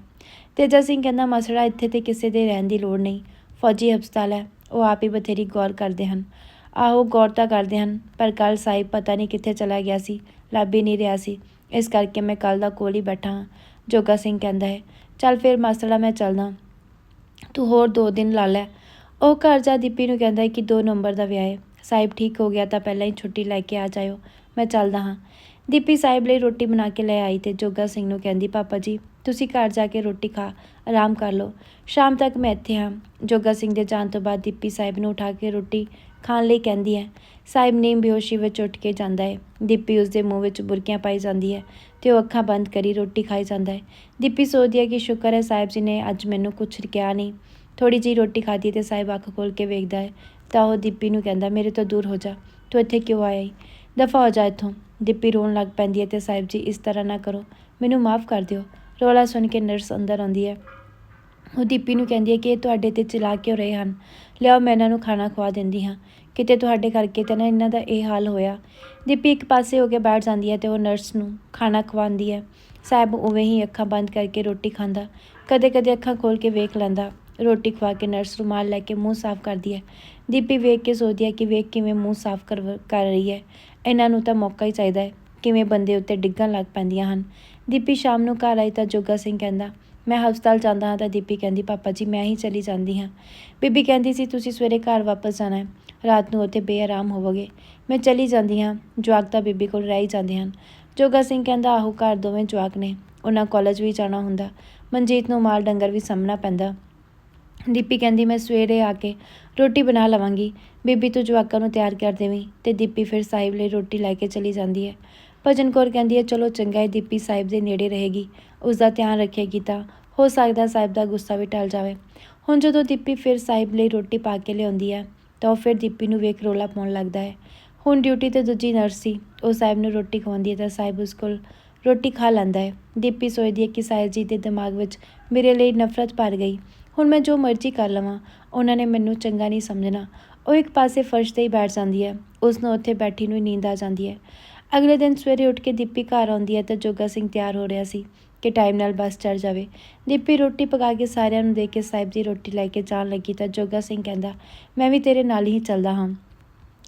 ਤੇਜਾ ਸਿੰਘ ਕਹਿੰਦਾ, ਮਸੜਾ, ਇੱਥੇ ਤੇ ਕਿਸੇ ਦੇ ਰਹਿਣ ਦੀ ਲੋੜ ਨਹੀਂ। ਫੌਜੀ ਹਸਪਤਾਲ ਹੈ। ਉਹ ਆਪ ਹੀ ਬਥੇਰੀ ਗੌਰ ਕਰਦੇ ਹਨ। ਆਹੋ, ਗੌਰ ਤਾਂ ਕਰਦੇ ਹਨ, ਪਰ ਕੱਲ ਸਾਹਿਬ ਪਤਾ ਨਹੀਂ ਕਿੱਥੇ ਚਲਾ ਗਿਆ ਸੀ, ਲੱਭ ਹੀ ਨਹੀਂ ਰਿਹਾ ਸੀ। ਇਸ ਕਰਕੇ ਮੈਂ ਕੱਲ ਦਾ ਕੋਲ ਹੀ ਬੈਠਾ ਹਾਂ, ਜੋਗਾ ਸਿੰਘ ਕਹਿੰਦਾ ਹੈ। ਚੱਲ ਫਿਰ ਮਾਸੜਾ ਮੈਂ ਚੱਲਦਾ ਤੂੰ ਹੋਰ ਦੋ ਦਿਨ ਲਾ ਲੈ। ਉਹ ਘਰ ਜਾ ਦੀਪੀ ਨੂੰ ਕਹਿੰਦਾ ਹੈ ਕਿ 2 ਨਵੰਬਰ ਦਾ ਵਿਆਹ ਹੈ। ਸਾਹਿਬ ਠੀਕ ਹੋ ਗਿਆ ਤਾਂ ਪਹਿਲਾਂ ਹੀ ਛੁੱਟੀ ਲੈ ਕੇ ਆ ਜਾਇਓ। ਮੈਂ ਚੱਲਦਾ ਹਾਂ। ਦੀਪੀ ਸਾਹਿਬ ਲਈ ਰੋਟੀ ਬਣਾ ਕੇ ਲੈ ਆਈ ਤੇ ਜੋਗਾ ਸਿੰਘ ਨੂੰ ਕਹਿੰਦੀ, ਪਾਪਾ ਜੀ, ਤੁਸੀਂ ਘਰ ਜਾ ਕੇ ਰੋਟੀ ਖਾ, ਆਰਾਮ ਕਰ ਲਓ। ਸ਼ਾਮ ਤੱਕ ਮੈਂ ਇੱਥੇ ਹਾਂ। ਜੋਗਾ ਸਿੰਘ ਦੇ ਜਾਣ ਤੋਂ ਬਾਅਦ ਦੀਪੀ ਸਾਹਿਬ ਨੂੰ ਉਠਾ ਕੇ ਰੋਟੀ ਖਾਣ ਲਈ ਕਹਿੰਦੀ ਹੈ। ਸਾਹਿਬ ਨੀਂਦ ਬੇਹੋਸ਼ੀ ਵਿੱਚ ਉੱਠ ਕੇ ਜਾਂਦਾ ਹੈ। ਦੀਪੀ ਉਸ ਦੇ ਮੂੰਹ ਵਿੱਚ ਬੁਰਕੀਆਂ ਪਾਈ ਜਾਂਦੀ ਹੈ ਤੇ ਉਹ ਅੱਖਾਂ ਬੰਦ ਕਰੀ ਰੋਟੀ ਖਾਈ ਜਾਂਦਾ ਹੈ। ਦੀਪੀ ਸੋਚਦੀ ਹੈ ਕਿ ਸ਼ੁਕਰ ਹੈ ਸਾਹਿਬ ਜੀ ਨੇ ਅੱਜ ਮੈਨੂੰ ਕੁਝ ਕਿਹਾ ਨਹੀਂ। ਥੋੜੀ ਜਿਹੀ ਰੋਟੀ ਖਾਧੀ ਤੇ ਸਾਹਿਬ ਅੱਖ ਖੋਲ ਕੇ ਵੇਖਦਾ ਹੈ। ਤਾਂ ਉਹ ਦੀਪੀ ਨੂੰ ਕਹਿੰਦਾ, ਮੇਰੇ ਤੋਂ ਦੂਰ ਹੋ ਜਾ। ਤੂੰ ਇੱਥੇ ਕਿਉਂ ਆਇਆ ਈ? ਦਫਾ ਹੋ ਜਾ ਇੱਥੋਂ। ਦੀਪੀ ਰੋਣ ਲੱਗ ਪੈਂਦੀ ਹੈ ਤੇ ਸਾਹਿਬ ਜੀ ਇਸ ਤਰ੍ਹਾਂ ਨਾ ਕਰੋ। ਮੈਨੂੰ ਮਾਫ ਕਰ ਦਿਓ। ਰੋਲਾ ਸੁਣ ਕੇ ਨਰਸ ਅੰਦਰ ਆਉਂਦੀ ਹੈ। ਉਹ ਦੀਪੀ ਨੂੰ ਕਹਿੰਦੀ ਹੈ ਕਿ ਇਹ ਤੁਹਾਡੇ ਤੇ ਚਲਾ ਕਿਉਂ ਰਹੇ ਹਨ? ਲਿਆਓ, ਮੈਂ ਇਹਨਾਂ ਨੂੰ ਖਾਣਾ ਖਵਾ ਦਿੰਦੀ ਹਾਂ। ਕਿਤੇ ਤੁਹਾਡੇ ਕਰਕੇ ਤਾਂ ਨਾ ਇਹਨਾਂ ਦਾ ਇਹ ਹਾਲ ਹੋਇਆ। ਦੀਪੀ ਇੱਕ ਪਾਸੇ ਹੋ ਕੇ ਬੈਠ ਜਾਂਦੀ ਹੈ ਤੇ ਉਹ ਨਰਸ ਨੂੰ ਖਾਣਾ ਖਵਾਉਂਦੀ ਹੈ। ਸਾਹਿਬ ਉਵੇਂ ਹੀ ਅੱਖਾਂ ਬੰਦ ਕਰਕੇ ਰੋਟੀ ਖਾਂਦਾ। ਕਦੇ-ਕਦੇ ਅੱਖਾਂ ਖੋਲ ਕੇ ਵੇਖ ਲੈਂਦਾ। ਰੋਟੀ ਖਵਾ ਕੇ ਨਰਸ ਰੁਮਾਲ ਲੈ ਕੇ ਮੂੰਹ ਸਾਫ਼ ਕਰਦੀ ਹੈ। ਦੀਪੀ ਵੇਖ ਕੇ ਸੋਚਦੀ ਹੈ ਕਿ ਵੇਖ ਕਿਵੇਂ ਮੂੰਹ ਸਾਫ਼ ਕਰ ਕਰ ਰਹੀ ਹੈ। ਇਹਨਾਂ ਨੂੰ ਤਾਂ ਮੌਕਾ ਹੀ ਚਾਹੀਦਾ ਹੈ, ਕਿਵੇਂ ਬੰਦੇ ਉੱਤੇ ਡਿੱਗਣ ਲੱਗ ਪੈਂਦੀਆਂ ਹਨ। ਦੀਪੀ ਸ਼ਾਮ ਨੂੰ ਘਰ ਆਈ ਤਾਂ ਜੋਗਾ ਸਿੰਘ ਕਹਿੰਦਾ, ਮੈਂ ਹਸਪਤਾਲ ਜਾਂਦਾ ਹਾਂ, ਤਾਂ ਦੀਪੀ ਕਹਿੰਦੀ, ਪਾਪਾ ਜੀ, ਮੈਂ ਹੀ ਚਲੀ ਜਾਂਦੀ ਹਾਂ। ਬੀਬੀ ਕਹਿੰਦੀ ਸੀ, ਤੁਸੀਂ ਸਵੇਰੇ ਘਰ ਵਾਪਸ ਜਾਣਾ ਹੈ, ਰਾਤ ਨੂੰ ਉੱਥੇ ਬੇਆਰਾਮ ਹੋਵੋਗੇ। ਮੈਂ ਚਲੀ ਜਾਂਦੀ ਹਾਂ, ਜਵਾਕ ਤਾਂ ਬੀਬੀ ਕੋਲ ਰਹਿ ਹੀ ਜਾਂਦੇ ਹਨ। ਜੋਗਾ ਸਿੰਘ ਕਹਿੰਦਾ, ਆਹੋ, ਘਰ ਦੋਵੇਂ ਜਵਾਕ ਨੇ, ਉਹਨਾਂ ਕਾਲਜ ਵੀ ਜਾਣਾ ਹੁੰਦਾ। ਮਨਜੀਤ ਨੂੰ ਮਾਲ ਡੰਗਰ ਵੀ ਸਾਹਮਣਾ ਪੈਂਦਾ। ਦੀਪੀ ਕਹਿੰਦੀ, ਮੈਂ ਸਵੇਰੇ ਆ ਕੇ ਰੋਟੀ ਬਣਾ ਲਵਾਂਗੀ। ਬੀਬੀ ਤੂੰ ਜਵਾਕਾਂ ਨੂੰ ਤਿਆਰ ਕਰ ਦੇਵੀਂ। ਤੇ ਦੀਪੀ ਫਿਰ ਸਾਹਿਬ ਲਈ ਰੋਟੀ ਲੈ ਕੇ ਚਲੀ ਜਾਂਦੀ ਹੈ। ਭਜਨ ਕੌਰ ਕਹਿੰਦੀ ਹੈ, ਚਲੋ ਚੰਗਾ ਹੈ, ਦੀਪੀ ਸਾਹਿਬ ਦੇ ਨੇੜੇ ਰਹੇਗੀ। ਉਸ ਦਾ ਧਿਆਨ ਰੱਖੇਗੀ ਤਾਂ ਹੋ ਸਕਦਾ ਸਾਹਿਬ ਦਾ ਗੁੱਸਾ ਵੀ ਟਲ ਜਾਵੇ। ਹੁਣ ਜਦੋਂ ਦੀਪੀ ਫਿਰ ਸਾਹਿਬ ਲਈ ਰੋਟੀ ਪਾ ਕੇ ਲਿਆਉਂਦੀ ਹੈ, ਤਾਂ ਉਹ ਫਿਰ ਦੀਪੀ ਨੂੰ ਵੇਖ ਰੋਲਾ ਪਾਉਣ ਲੱਗਦਾ ਹੈ। ਹੁਣ ਡਿਊਟੀ ਤੇ ਦੂਜੀ ਨਰਸ ਸੀ। ਉਹ ਸਾਹਿਬ ਨੂੰ ਰੋਟੀ ਖਵਾਉਂਦੀ ਹੈ ਤਾਂ ਸਾਹਿਬ ਉਸ ਕੋਲ ਰੋਟੀ ਖਾ ਲੈਂਦਾ ਹੈ। ਦੀਪੀ ਸੋਚਦੀ ਹੈ ਕਿ ਸਾਹਿਬ ਜੀ ਦੇ ਦਿਮਾਗ ਵਿੱਚ ਮੇਰੇ ਲਈ ਨਫ਼ਰਤ ਭਰ ਗਈ। ਹੁਣ ਮੈਂ ਜੋ ਮਰਜ਼ੀ ਕਰ ਲਵਾਂ, ਉਹਨਾਂ ਨੇ ਮੈਨੂੰ ਚੰਗਾ ਨਹੀਂ ਸਮਝਣਾ। ਉਹ ਇੱਕ ਪਾਸੇ ਫਰਸ਼ ਤੇ ਹੀ ਬੈਠ ਜਾਂਦੀ ਹੈ ਉਸ ਨੂੰ ਉੱਥੇ ਬੈਠੀ ਨੂੰ ਹੀ ਨੀਂਦ ਆ ਜਾਂਦੀ ਹੈ। ਅਗਲੇ ਦਿਨ ਸਵੇਰੇ ਉੱਠ ਕੇ ਦੀਪੀ ਘਰ ਆਉਂਦੀ ਹੈ ਤਾਂ ਜੋਗਾ ਸਿੰਘ ਤਿਆਰ ਹੋ ਰਿਹਾ ਸੀ ਕਿ ਟਾਈਮ ਨਾਲ ਬੱਸ ਚੜ ਜਾਵੇ। ਦੀਪੀ ਰੋਟੀ ਪਕਾ ਕੇ ਸਾਰਿਆਂ ਨੂੰ ਦੇ ਕੇ ਸਾਹਿਬ ਦੀ ਰੋਟੀ ਲੈ ਕੇ ਜਾਣ ਲੱਗੀ ਤਾਂ ਜੋਗਾ ਸਿੰਘ ਕਹਿੰਦਾ, ਮੈਂ ਵੀ ਤੇਰੇ ਨਾਲ ਹੀ ਚੱਲਦਾ ਹਾਂ।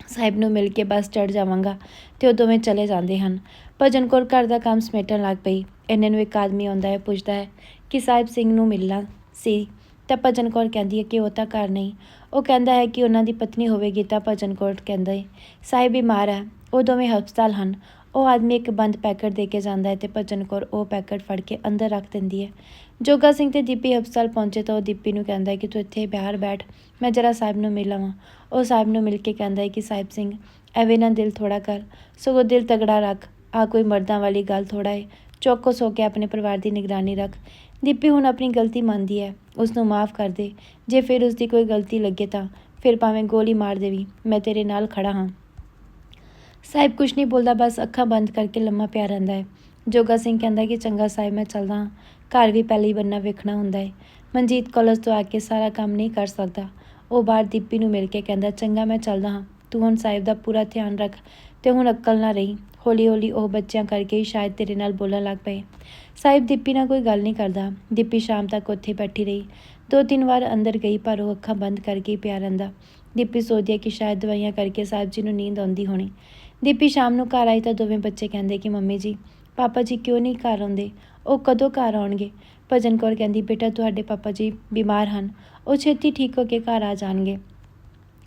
ਸਾਹਿਬ ਨੂੰ ਮਿਲ ਕੇ ਬੱਸ ਚੜ ਜਾਵਾਂਗਾ ਤੇ ਉਹ ਦੋਵੇਂ ਚਲੇ ਜਾਂਦੇ ਹਨ। ਭਜਨ ਕੋਲ ਘਰ ਦਾ ਕੰਮ ਸਮੇਟਣ ਲੱਗ ਪਈ। ਇੰਨੇ ਨੂੰ ਇੱਕ ਆਦਮੀ ਆਉਂਦਾ ਹੈ, ਪੁੱਛਦਾ ਹੈ ਕਿ ਸਾਹਿਬ ਸਿੰਘ ਨੂੰ ਮਿਲਣਾ ਸੀ। ਤਾਂ ਭਜਨ ਕੌਰ ਕਹਿੰਦੀ ਹੈ ਕਿ ਉਹ ਤਾਂ ਘਰ ਨਹੀਂ। ਉਹ ਕਹਿੰਦਾ ਹੈ ਕਿ ਉਹਨਾਂ ਦੀ ਪਤਨੀ ਹੋਵੇਗੀ ਤਾਂ ਭਜਨ ਕੌਰ ਕਹਿੰਦਾ ਹੈ। ਸਾਹਿਬ ਬਿਮਾਰ ਹੈ। ਉਹ ਦੋਵੇਂ ਹਸਪਤਾਲ ਹਨ। ਉਹ ਆਦਮੀ ਇੱਕ ਬੰਦ ਪੈਕਟ ਦੇ ਕੇ ਜਾਂਦਾ ਹੈ ਤੇ ਭਜਨ ਕੌਰ ਉਹ ਪੈਕਟ ਫੜ ਕੇ ਅੰਦਰ ਰੱਖ ਦਿੰਦੀ ਹੈ। ਜੋਗਾ ਸਿੰਘ ਤੇ ਦੀਪੀ ਹਸਪਤਾਲ ਪਹੁੰਚੇ ਤਾਂ ਉਹ ਦੀਪੀ ਨੂੰ ਕਹਿੰਦਾ ਹੈ ਕਿ ਤੂੰ ਇੱਥੇ ਬਾਹਰ ਬੈਠ। ਮੈਂ ਜਰਾ ਸਾਹਿਬ ਨੂੰ ਮਿਲ ਆਵਾਂ। ਉਹ ਸਾਹਿਬ ਨੂੰ ਮਿਲ ਕੇ ਕਹਿੰਦਾ ਹੈ ਕਿ ਸਾਹਿਬ ਸਿੰਘ, ਐਵੇਂ ਨਾ ਦਿਲ ਥੋੜਾ ਕਰ। ਸਗੋਂ ਦਿਲ ਤਗੜਾ ਰੱਖ। ਆ ਕੋਈ ਮਰਦਾਂ ਵਾਲੀ ਗੱਲ ਥੋੜਾ ਹੈ ਚੌਕਸ ਹੋ ਕੇ ਆਪਣੇ ਪਰਿਵਾਰ ਦੀ ਨਿਗਰਾਨੀ ਰੱਖ। ਦੀਪੀ ਹੁਣ ਆਪਣੀ ਗਲਤੀ ਮੰਨਦੀ ਹੈ ਉਸ ਨੂੰ ਮਾਫ ਕਰ ਦੇ। ਜੇ ਫਿਰ ਉਸ ਦੀ ਕੋਈ ਗਲਤੀ ਲੱਗੇ ਤਾਂ, ਫਿਰ ਭਾਵੇਂ ਗੋਲੀ ਮਾਰ ਦੇਵੀ, ਮੈਂ ਤੇਰੇ ਨਾਲ ਖੜਾ ਹਾਂ। ਸਾਹਿਬ ਕੁਛ ਨਹੀਂ ਬੋਲਦਾ, ਬਸ ਅੱਖਾਂ ਬੰਦ ਕਰਕੇ ਲੰਮਾ ਪਿਆ ਰਹਿੰਦਾ ਹੈ। ਜੋਗਾ ਸਿੰਘ ਕਹਿੰਦਾ ਕਿ ਚੰਗਾ ਸਾਹਿਬ, ਮੈਂ ਚੱਲਦਾ ਹਾਂ। ਘਰ ਵੀ ਪਹਿਲੇ ਬੰਨਾ ਵੇਖਣਾ ਹੁੰਦਾ ਹੈ। ਮਨਜੀਤ ਕਾਲਜ ਤੋਂ ਆ ਕੇ ਸਾਰਾ ਕੰਮ ਨਹੀਂ ਕਰ ਸਕਦਾ। ਉਹ ਬਾਹਰ ਦੀਪੀ ਨੂੰ ਮਿਲ ਕੇ ਕਹਿੰਦਾ, ਚੰਗਾ, ਮੈਂ ਚੱਲਦਾ ਹਾਂ। ਤੂੰ ਹੁਣ ਸਾਹਿਬ ਦਾ ਪੂਰਾ ਧਿਆਨ ਰੱਖ। ਤੇ ਹੁਣ ਅਕਲ ਨਾ ਰਹੀ। ਹੌਲੀ ਹੌਲੀ ਉਹ ਬੱਚਿਆਂ ਕਰਕੇ ਹੀ ਸ਼ਾਇਦ ਤੇਰੇ ਨਾਲ ਬੋਲਣ ਲੱਗ ਪਏ। ਸਾਹਿਬ ਦੀਪੀ ਨਾਲ ਕੋਈ ਗੱਲ ਨਹੀਂ ਕਰਦਾ। ਦੀਪੀ ਸ਼ਾਮ ਤੱਕ ਉੱਥੇ ਬੈਠੀ ਰਹੀ। ਦੋ ਤਿੰਨ ਵਾਰ ਅੰਦਰ ਗਈ ਪਰ ਉਹ ਅੱਖਾਂ ਬੰਦ ਕਰਕੇ ਹੀ ਪਿਆ ਰਹਿੰਦਾ ਦੀਪੀ ਸੋਚਦੀ ਹੈ ਕਿ ਸ਼ਾਇਦ ਦਵਾਈਆਂ ਕਰਕੇ ਸਾਹਿਬ ਜੀ ਨੂੰ ਨੀਂਦ ਆਉਂਦੀ ਹੋਣੀ। ਦੀਪੀ ਸ਼ਾਮ ਨੂੰ ਘਰ ਆਈ ਤਾਂ ਦੋਵੇਂ ਬੱਚੇ ਕਹਿੰਦੇ ਕਿ ਮੰਮੀ ਜੀ, ਪਾਪਾ ਜੀ ਕਿਉਂ ਨਹੀਂ ਘਰ ਆਉਂਦੇ? ਉਹ ਕਦੋਂ ਘਰ ਆਉਣਗੇ? ਭਜਨ ਕੌਰ ਕਹਿੰਦੀ, ਬੇਟਾ, ਤੁਹਾਡੇ ਪਾਪਾ ਜੀ ਬਿਮਾਰ ਹਨ। ਉਹ ਛੇਤੀ ਠੀਕ ਹੋ ਕੇ ਘਰ ਆ ਜਾਣਗੇ।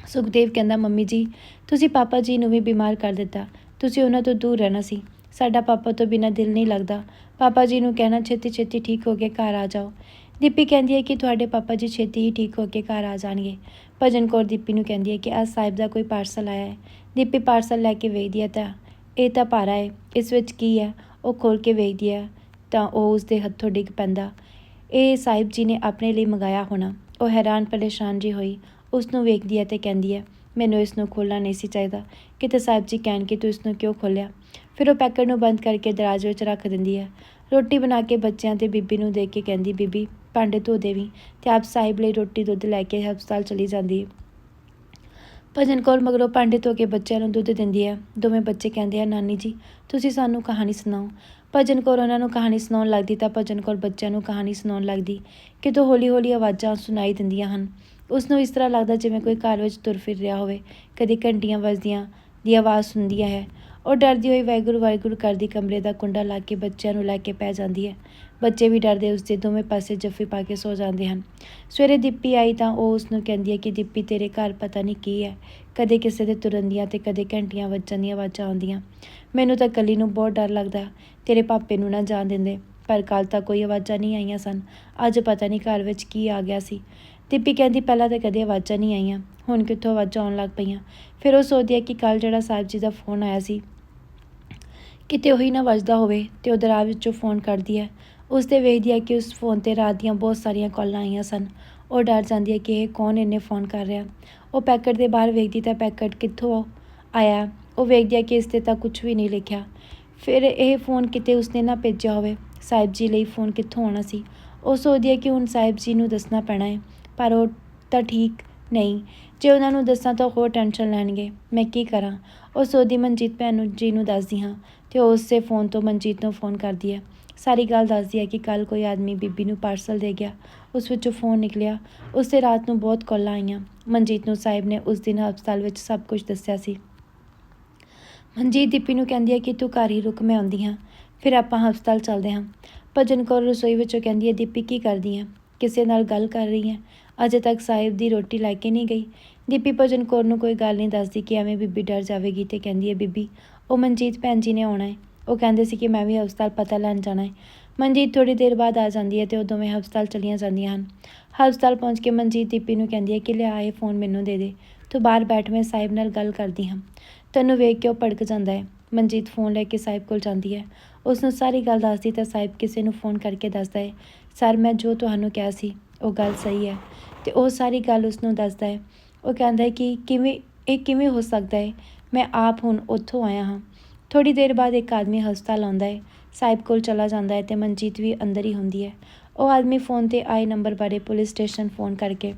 ਸੁਖਦੇਵ ਕਹਿੰਦਾ, ਮੰਮੀ ਜੀ, ਤੁਸੀਂ ਪਾਪਾ ਜੀ ਨੂੰ ਵੀ ਬਿਮਾਰ ਕਰ ਦਿੱਤਾ। ਤੁਸੀਂ ਉਹਨਾਂ ਤੋਂ ਦੂਰ ਰਹਿਣਾ ਸੀ। ਸਾਡਾ ਪਾਪਾ ਤੋਂ ਬਿਨਾਂ ਦਿਲ ਨਹੀਂ ਲੱਗਦਾ। ਪਾਪਾ ਜੀ ਨੂੰ ਕਹਿਣਾ, ਛੇਤੀ ਛੇਤੀ ਠੀਕ ਹੋ ਕੇ ਘਰ ਆ ਜਾਓ। ਦੀਪੀ ਕਹਿੰਦੀ ਹੈ ਕਿ ਤੁਹਾਡੇ ਪਾਪਾ ਜੀ ਛੇਤੀ ਹੀ ਠੀਕ ਹੋ ਕੇ ਘਰ ਆ ਜਾਣਗੇ। ਭਜਨ ਕੌਰ ਦੀਪੀ ਨੂੰ ਕਹਿੰਦੀ ਹੈ ਕਿ ਅੱਜ ਸਾਹਿਬ ਦਾ ਕੋਈ ਪਾਰਸਲ ਆਇਆ ਹੈ। ਦੀਪੀ ਪਾਰਸਲ ਲੈ ਕੇ ਵੇਖਦੀ ਹੈ ਤਾਂ, ਇਹ ਤਾਂ ਭਾਰਾ ਹੈ। ਇਸ ਵਿੱਚ ਕੀ ਹੈ? ਉਹ ਖੋਲ ਕੇ ਵੇਖਦੀ ਹੈ ਤਾਂ ਉਹ ਉਸ ਦੇ ਹੱਥੋਂ ਡਿੱਗ ਪੈਂਦਾ। ਇਹ ਸਾਹਿਬ ਜੀ ਨੇ ਆਪਣੇ ਲਈ ਮੰਗਾਇਆ ਹੋਣਾ। ਉਹ ਹੈਰਾਨ, ਪਰੇਸ਼ਾਨ ਜੀ ਹੋਈ। ਉਸ ਨੂੰ ਵੇਖਦੀ ਹੈ ਤੇ ਕਹਿੰਦੀ ਹੈ, ਮੈਨੂੰ ਇਸ ਨੂੰ ਖੋਲ੍ਹਣਾ ਨਹੀਂ ਸੀ ਚਾਹੀਦਾ। ਕਿਤੇ ਸਾਹਿਬ ਜੀ ਕਹਿਣ ਕਿ ਤੂੰ ਇਸ ਨੂੰ ਕਿਉਂ ਖੋਲ੍ਹਿਆ? ਫਿਰ ਉਹ ਪੈਕਟ ਨੂੰ ਬੰਦ ਕਰਕੇ ਦਰਾਜ ਵਿੱਚ ਰੱਖ ਦਿੰਦੀ ਹੈ। ਰੋਟੀ ਬਣਾ ਕੇ ਬੱਚਿਆਂ ਤੇ ਬੀਬੀ ਨੂੰ ਦੇਖ ਕੇ ਕਹਿੰਦੀ, ਬੀਬੀ, ਭਾਂਡੇ ਧੋ ਦੇਵੀਂ ਤੇ ਆਪ ਸਾਹਿਬ ਲਈ ਰੋਟੀ ਦੁੱਧ ਲੈ ਕੇ ਹਸਪਤਾਲ ਚਲੀ ਜਾਂਦੀ ਹੈ। ਭਜਨ ਕੌਰ ਮਗਰੋਂ ਭਾਂਡੇ ਧੋ ਕੇ ਬੱਚਿਆਂ ਨੂੰ ਦੁੱਧ ਦਿੰਦੀ ਹੈ। ਦੋਵੇਂ ਬੱਚੇ ਕਹਿੰਦੇ ਆ, ਨਾਨੀ ਜੀ, ਤੁਸੀਂ ਸਾਨੂੰ ਕਹਾਣੀ ਸੁਣਾਓ। ਭਜਨ ਕੌਰ ਉਹਨਾਂ ਨੂੰ ਕਹਾਣੀ ਸੁਣਾਉਣ ਲੱਗਦੀ ਤਾਂ ਭਜਨ ਕੌਰ ਬੱਚਿਆਂ ਨੂੰ ਕਹਾਣੀ ਸੁਣਾਉਣ ਲੱਗਦੀ। ਕਿਤੋਂ ਹੌਲੀ-ਹੌਲੀ ਆਵਾਜ਼ਾਂ ਸੁਣਾਈ ਦਿੰਦੀਆਂ ਹਨ। ਉਸ ਨੂੰ ਇਸ ਤਰ੍ਹਾਂ ਲੱਗਦਾ ਜਿਵੇਂ ਕੋਈ ਘਰ ਵਿੱਚ ਤੁਰ ਫਿਰ ਰਿਹਾ ਹੋਵੇ, ਕਦੇ ਘੰਟੀਆਂ ਵੱਜਦੀਆਂ, ਦੀ ਆਵਾਜ਼ ਸੁਣਦੀ ਹੈ। ਉਹ ਡਰਦੀ ਹੋਈ ਵਾਹਿਗੁਰੂ ਵਾਹਿਗੁਰੂ ਕਰਦੀ ਕਮਰੇ ਦਾ ਕੁੰਡਾ ਲਾ ਕੇ ਬੱਚਿਆਂ ਨੂੰ ਲੈ ਕੇ ਪੈ ਜਾਂਦੀ ਹੈ। ਬੱਚੇ ਵੀ ਡਰਦੇ ਉਸ ਦੇ ਦੋਵੇਂ ਪਾਸੇ ਜੱਫੀ ਪਾ ਕੇ ਸੋ ਜਾਂਦੇ ਹਨ। ਸਵੇਰੇ ਦੀਪੀ ਆਈ ਤਾਂ ਉਹ ਉਸ ਨੂੰ ਕਹਿੰਦੀ ਹੈ ਕਿ, ਦੀਪੀ, ਤੇਰੇ ਘਰ ਪਤਾ ਨਹੀਂ ਕੀ ਹੈ। ਕਦੇ ਕਿਸੇ ਦੇ ਤੁਰਨ ਦੀਆਂ ਤੇ ਕਦੇ ਘੰਟੀਆਂ ਵੱਜਣ ਦੀਆਂ ਆਵਾਜ਼ਾਂ ਆਉਂਦੀਆਂ। ਮੈਨੂੰ ਤਾਂ ਕੱਲੀ ਨੂੰ ਬਹੁਤ ਡਰ ਲੱਗਦਾ। ਤੇਰੇ ਪਾਪੇ ਨੂੰ ਨਾ ਜਾਣ ਦਿੰਦੇ। ਪਰ ਕੱਲ ਤਾਂ ਕੋਈ ਆਵਾਜ਼ਾਂ ਨਹੀਂ ਆਈਆਂ ਸਨ। ਅੱਜ ਪਤਾ ਨਹੀਂ ਘਰ ਵਿੱਚ ਕੀ ਆ ਗਿਆ ਸੀ। ਦੀਪੀ ਕਹਿੰਦੀ, ਪਹਿਲਾਂ ਤਾਂ ਕਦੇ ਆਵਾਜ਼ਾਂ ਨਹੀਂ ਆਈਆਂ। ਹੁਣ ਕਿੱਥੋਂ ਆਵਾਜ਼ਾਂ ਆਉਣ ਲੱਗ ਪਈਆਂ? ਫਿਰ ਉਹ ਸੋਚਦੀ ਹੈ ਕਿ ਕੱਲ ਜਿਹੜਾ ਸਾਹਿਬ ਜੀ ਦਾ ਫੋਨ ਆਇਆ ਸੀ, ਕਿਤੇ ਉਹੀ ਨਾ ਵੱਜਦਾ ਹੋਵੇ ਤੇ ਉਹ ਦਰਾਜ ਵਿੱਚੋਂ ਫੋਨ ਕਰਦੀ ਹੈ। ਉਸ ਤੇ ਵੇਖਦੀ ਹੈ ਕਿ ਉਸ ਫੋਨ ਤੇ ਰਾਤ ਦੀਆਂ ਬਹੁਤ ਸਾਰੀਆਂ ਕਾਲਾਂ ਆਈਆਂ ਸਨ। ਉਹ ਡਰ ਜਾਂਦੀ ਹੈ ਕਿ ਇਹ ਕੌਣ ਇੰਨੇ ਫੋਨ ਕਰ ਰਿਹਾ। ਉਹ ਪੈਕਟ ਦੇ ਬਾਹਰ ਵੇਖਦੀ ਤਾਂ ਪੈਕਟ ਕਿੱਥੋਂ ਆਇਆ। ਉਹ ਵੇਖਦੀ ਹੈ ਕਿ ਇਸ ਤੇ ਤਾਂ ਕੁਝ ਵੀ ਨਹੀਂ ਲਿਖਿਆ। ਫਿਰ ਇਹ ਫੋਨ ਕਿਤੇ ਉਸਨੇ ਨਾ ਭੇਜਿਆ ਹੋਵੇ। ਸਾਹਿਬ ਜੀ ਲਈ ਫੋਨ ਕਿੱਥੋਂ ਆਉਣਾ ਸੀ? ਉਹ ਸੋਚਦੀ ਹੈ ਕਿ ਹੁਣ ਸਾਹਿਬ ਜੀ ਨੂੰ ਦੱਸਣਾ ਪੈਣਾ ਹੈ, ਪਰ ਉਹ ਤਾਂ ਠੀਕ ਨਹੀਂ। ਜੇ ਉਹਨਾਂ ਨੂੰ ਦੱਸਾਂ ਤਾਂ ਹੋਰ ਟੈਨਸ਼ਨ ਲੈਣਗੇ। ਮੈਂ ਕੀ ਕਰਾਂ? ਉਹ ਸੋਚਦੀ ਮਨਜੀਤ ਭੈਣ ਨੂੰ ਜੀ ਨੂੰ ਦੱਸਦੀ ਹਾਂ ਤੇ ਉਹ ਉਸੇ ਫੋਨ ਤੋਂ ਮਨਜੀਤ ਨੂੰ ਫੋਨ ਕਰਦੀ ਹੈ। ਸਾਰੀ ਗੱਲ ਦੱਸਦੀ ਹੈ ਕਿ ਕੱਲ ਕੋਈ ਆਦਮੀ ਬੀਬੀ ਨੂੰ ਪਾਰਸਲ ਦੇ ਗਿਆ। ਉਸ ਵਿੱਚੋਂ ਫੋਨ ਨਿਕਲਿਆ। ਉਸੇ ਰਾਤ ਨੂੰ ਬਹੁਤ ਕਾਲਾਂ ਆਈਆਂ। ਮਨਜੀਤ ਨੂੰ ਸਾਹਿਬ ਨੇ ਉਸ ਦਿਨ ਹਸਪਤਾਲ ਵਿੱਚ ਸਭ ਕੁਝ ਦੱਸਿਆ ਸੀ। ਮਨਜੀਤ ਦੀਪੀ ਨੂੰ ਕਹਿੰਦੀ ਹੈ ਕਿ ਤੂੰ ਘਰ ਹੀ ਰੁਕ, ਮੈਂ ਆਉਂਦੀ ਹਾਂ। ਫਿਰ ਆਪਾਂ ਹਸਪਤਾਲ ਚੱਲਦੇ ਹਾਂ। ਭਜਨ ਕੌਰ ਰਸੋਈ ਵਿੱਚੋਂ ਕਹਿੰਦੀ ਹੈ, ਦੀਪੀ, ਕੀ ਕਰਦੀ ਹੈ? ਕਿਸੇ ਨਾਲ ਗੱਲ ਕਰ ਰਹੀ ਹੈ? ਅਜੇ ਤੱਕ ਸਾਹਿਬ ਦੀ ਰੋਟੀ ਲੈ ਕੇ ਨਹੀਂ ਗਈ। ਦੀਪੀ, ਭਜਨ ਕੌਰ ਨੂੰ ਕੋਈ ਗੱਲ ਨਹੀਂ ਦੱਸਦੀ ਕਿ ਐਵੇਂ ਬੀਬੀ ਡਰ ਜਾਵੇਗੀ ਤੇ ਕਹਿੰਦੀ ਹੈ, ਬੀਬੀ, ਉਹ ਮਨਜੀਤ ਭੈਣ ਜੀ ਨੇ ਆਉਣਾ ਹੈ। ਉਹ ਕਹਿੰਦੇ ਸੀ ਕਿ ਮੈਂ ਵੀ ਹਸਪਤਾਲ ਪਤਾ ਲੈਣ ਜਾਣਾ ਹੈ। ਮਨਜੀਤ ਥੋੜੀ ਦੇਰ ਬਾਅਦ ਆ ਜਾਂਦੀ ਹੈ ਤੇ ਉਹ ਦੋਵੇਂ ਹਸਪਤਾਲ ਚਲੀਆਂ ਜਾਂਦੀਆਂ ਹਨ। ਹਸਪਤਾਲ ਪਹੁੰਚ ਕੇ ਮਨਜੀਤ, ਦੀਪੀ ਨੂੰ ਕਹਿੰਦੀ ਹੈ ਕਿ ਲਿਆ ਇਹ ਫੋਨ ਮੈਨੂੰ ਦੇ ਦੇ। ਤੂੰ ਬਾਹਰ ਬੈਠ, ਮੈਂ ਸਾਹਿਬ ਨਾਲ ਗੱਲ ਕਰਦੀ ਹਾਂ। ਤੈਨੂੰ ਵੇਖ ਕੇ ਉਹ ਭੜਕ ਜਾਂਦਾ ਹੈ। ਮਨਜੀਤ ਫੋਨ ਲੈ ਕੇ ਸਾਹਿਬ ਕੋਲ ਜਾਂਦੀ ਹੈ। ਉਸ ਨੂੰ ਸਾਰੀ ਗੱਲ ਦੱਸਦੀ ਤਾਂ ਸਾਹਿਬ ਕਿਸੇ ਨੂੰ ਫੋਨ ਕਰਕੇ ਦੱਸਦਾ ਹੈ, ਸਰ, ਮੈਂ ਜੋ ਤੁਹਾਨੂੰ ਕਿਹਾ ਸੀ, ਉਹ ਗੱਲ ਸਹੀ ਹੈ। ਤੇ ਉਹ ਸਾਰੀ ਗੱਲ ਉਸ ਨੂੰ ਦੱਸਦਾ ਹੈ। ਉਹ ਕਹਿੰਦਾ ਹੈ ਕਿ ਕਿਵੇਂ, ਇਹ ਕਿਵੇਂ ਹੋ ਸਕਦਾ ਹੈ? ਮੈਂ ਆਪ ਹੁਣ ਉੱਥੋਂ ਆਇਆ ਹਾਂ। ਥੋੜੀ ਦੇਰ ਬਾਅਦ ਇੱਕ ਆਦਮੀ ਹਸਪਤਾਲ ਆਉਂਦਾ ਹੈ। ਸਾਹਿਬ ਕੋਲ ਚਲਾ ਜਾਂਦਾ ਹੈ ਤੇ ਮਨਜੀਤ ਵੀ ਅੰਦਰ ਹੀ ਹੁੰਦੀ ਹੈ। ਉਹ ਆਦਮੀ ਫੋਨ ਤੇ ਆਏ ਨੰਬਰ ਬਾਰੇ ਪੁਲਿਸ ਸਟੇਸ਼ਨ ਫੋਨ ਕਰਕੇ।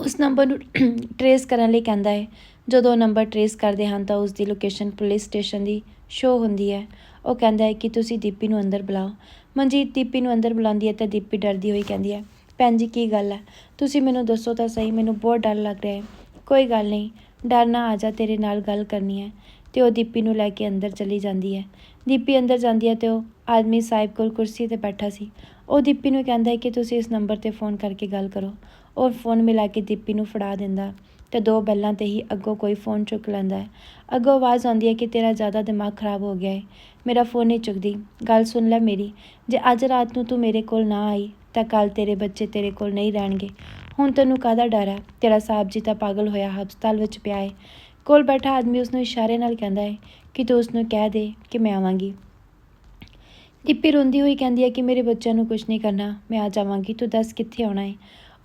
ਉਸ ਨੰਬਰ ਨੂੰ ਟਰੇਸ ਕਰਨ ਲਈ ਕਹਿੰਦਾ ਹੈ ਜਦੋਂ ਉਹ ਨੰਬਰ ਟਰੇਸ ਕਰਦੇ ਹਨ ਤਾਂ ਉਸ ਦੀ ਲੋਕੇਸ਼ਨ ਪੁਲਿਸ ਸਟੇਸ਼ਨ ਦੀ ਸ਼ੋਅ ਹੁੰਦੀ ਹੈ। ਉਹ ਕਹਿੰਦਾ ਹੈ ਕਿ ਤੁਸੀਂ ਦੀਪੀ ਨੂੰ ਅੰਦਰ ਬੁਲਾਓ। ਮਨਜੀਤ ਦੀਪੀ ਨੂੰ ਅੰਦਰ ਬੁਲਾਉਂਦੀ ਹੈ ਤਾਂ ਦੀਪੀ ਡਰਦੀ ਹੋਈ ਕਹਿੰਦੀ ਹੈ, ਭੈਣ ਜੀ, ਕੀ ਗੱਲ ਹੈ? ਤੁਸੀਂ ਮੈਨੂੰ ਦੱਸੋ ਤਾਂ ਸਹੀ, ਮੈਨੂੰ ਬਹੁਤ ਡਰ ਲੱਗ ਰਿਹਾ ਹੈ। ਕੋਈ ਗੱਲ ਨਹੀਂ, ਡਰ ਨਾ ਆ ਜਾ, ਤੇਰੇ ਨਾਲ ਗੱਲ ਕਰਨੀ ਹੈ। ਤੇ ਉਹ ਦੀਪੀ ਨੂੰ ਲੈ ਕੇ ਅੰਦਰ ਚਲੀ ਜਾਂਦੀ ਹੈ। ਦੀਪੀ ਅੰਦਰ ਜਾਂਦੀ ਹੈ ਤੇ ਉਹ ਆਦਮੀ ਸਾਹਿਬ ਕੋਲ ਕੁਰਸੀ ਤੇ ਬੈਠਾ ਸੀ। ਉਹ ਦੀਪੀ ਨੂੰ ਕਹਿੰਦਾ ਹੈ ਕਿ ਤੁਸੀਂ ਇਸ ਨੰਬਰ ਤੇ ਫੋਨ ਕਰਕੇ ਗੱਲ ਕਰੋ। ਉਹ ਫੋਨ ਮਿਲਾ ਕੇ ਦੀਪੀ ਨੂੰ ਫੜਾ ਦਿੰਦਾ। ਤੇ ਦੋ ਬੈਲਾਂ ਤੇ ਹੀ ਅੱਗੋਂ ਕੋਈ ਫੋਨ ਚੁੱਕ ਲੈਂਦਾ ਹੈ। ਅੱਗੋਂ ਆਵਾਜ਼ ਆਉਂਦੀ ਹੈ ਕਿ ਤੇਰਾ ਜ਼ਿਆਦਾ ਦਿਮਾਗ ਖਰਾਬ ਹੋ ਗਿਆ ਹੈ। ਮੇਰਾ ਫੋਨ ਨਹੀਂ ਚੁੱਕਦੀ। ਗੱਲ ਸੁਣ ਲੈ ਮੇਰੀ। ਜੇ ਅੱਜ ਰਾਤ ਨੂੰ ਤੂੰ ਮੇਰੇ ਕੋਲ ਨਾ ਆਈ, ਤਾਂ ਕੱਲ ਤੇਰੇ ਬੱਚੇ ਤੇਰੇ ਕੋਲ ਨਹੀਂ ਰਹਿਣਗੇ। ਹੁਣ ਤੈਨੂੰ ਕਾਹਦਾ ਡਰ ਹੈ? ਤੇਰਾ ਸਾਹਿਬ ਜੀ ਤਾਂ ਪਾਗਲ ਹੋਇਆ ਹਸਪਤਾਲ ਵਿੱਚ ਪਿਆ ਹੈ। ਕੋਲ ਬੈਠਾ ਆਦਮੀ ਉਸ ਨੂੰ ਇਸ਼ਾਰੇ ਨਾਲ ਕਹਿੰਦਾ ਹੈ ਕਿ ਤੂੰ ਉਸ ਨੂੰ ਕਹਿ ਦੇ ਕਿ ਮੈਂ ਆਵਾਂਗੀ। ਦੀਪੀ ਰੋਂਦੀ ਹੋਈ ਕਹਿੰਦੀ ਹੈ ਕਿ ਮੇਰੇ ਬੱਚਿਆਂ ਨੂੰ ਕੁਝ ਨਹੀਂ ਕਰਨਾ। ਮੈਂ ਆ ਜਾਵਾਂਗੀ। ਤੂੰ ਦੱਸ ਕਿੱਥੇ ਆਉਣਾ ਹੈ?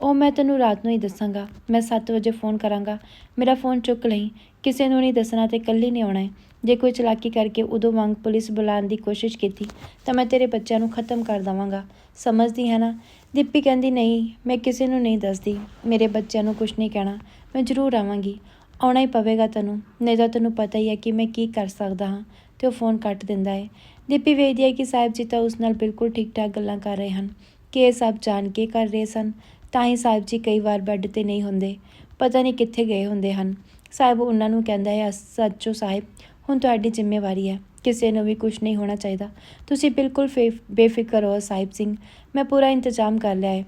ਉਹ ਮੈਂ ਤੈਨੂੰ ਰਾਤ ਨੂੰ ਹੀ ਦੱਸਾਂਗਾ। ਮੈਂ 7 ਵਜੇ ਫੋਨ ਕਰਾਂਗਾ। ਮੇਰਾ ਫੋਨ ਚੁੱਕ ਲਈ। ਕਿਸੇ ਨੂੰ ਨਹੀਂ ਦੱਸਣਾ ਤੇ ਇਕੱਲੀ ਨਹੀਂ ਆਉਣਾ ਹੈ। ਜੇ ਕੋਈ ਚਲਾਕੀ ਕਰਕੇ ਉਦੋਂ ਵਾਂਗ ਪੁਲਿਸ ਬੁਲਾਉਣ ਦੀ ਕੋਸ਼ਿਸ਼ ਕੀਤੀ, ਤਾਂ ਮੈਂ ਤੇਰੇ ਬੱਚਿਆਂ ਨੂੰ ਖਤਮ ਕਰ ਦਵਾਂਗਾ। ਸਮਝਦੀ ਹੈ ਨਾ? ਦੀਪੀ ਕਹਿੰਦੀ, ਨਹੀਂ, ਮੈਂ ਕਿਸੇ ਨੂੰ ਨਹੀਂ ਦੱਸਦੀ। ਮੇਰੇ ਬੱਚਿਆਂ ਨੂੰ ਕੁਝ ਨਹੀਂ ਕਹਿਣਾ। ਮੈਂ ਜ਼ਰੂਰ ਆਵਾਂਗੀ। ਆਉਣਾ ਹੀ ਪਵੇਗਾ ਤੈਨੂੰ। ਨਹੀਂ ਤਾਂ ਤੈਨੂੰ ਪਤਾ ਹੀ ਹੈ ਕਿ ਮੈਂ ਕੀ ਕਰ ਸਕਦਾ ਹਾਂ। ਤੇ ਉਹ ਫੋਨ ਕੱਟ ਦਿੰਦਾ ਹੈ। ਦੀਪੀ ਵੇਖਦੀ ਹੈ ਕਿ ਸਾਹਿਬ ਜੀ ਤਾਂ ਉਸ ਨਾਲ ਬਿਲਕੁਲ ਠੀਕ ਠਾਕ ਗੱਲਾਂ ਕਰ ਰਹੇ ਹਨ। ਕਿ ਇਹ ਸਭ ਜਾਣ ਕੇ ਕਰ ਰਹੇ ਸਨ। ਤਾਂ ਹੀ ਸਾਹਿਬ ਜੀ ਕਈ ਵਾਰ ਬੈੱਡ ਤੇ ਨਹੀਂ ਹੁੰਦੇ। ਪਤਾ ਨਹੀਂ ਕਿੱਥੇ ਗਏ ਹੁੰਦੇ ਹਨ। ਸਾਹਿਬ ਉਹਨਾਂ ਨੂੰ ਕਹਿੰਦਾ ਹੈ, ਸੱਚੋ ਸਾਹਿਬ, ਹੁਣ ਤੁਹਾਡੀ ਜ਼ਿੰਮੇਵਾਰੀ ਹੈ। ਕਿਸੇ ਨੂੰ ਵੀ ਕੁਝ ਨਹੀਂ ਹੋਣਾ ਚਾਹੀਦਾ। ਤੁਸੀਂ ਬਿਲਕੁਲ ਫੇ- ਬੇਫਿਕਰ ਹੋ ਸਾਹਿਬ ਸਿੰਘ। ਮੈਂ ਪੂਰਾ ਇੰਤਜ਼ਾਮ ਕਰ ਲਿਆ ਹੈ।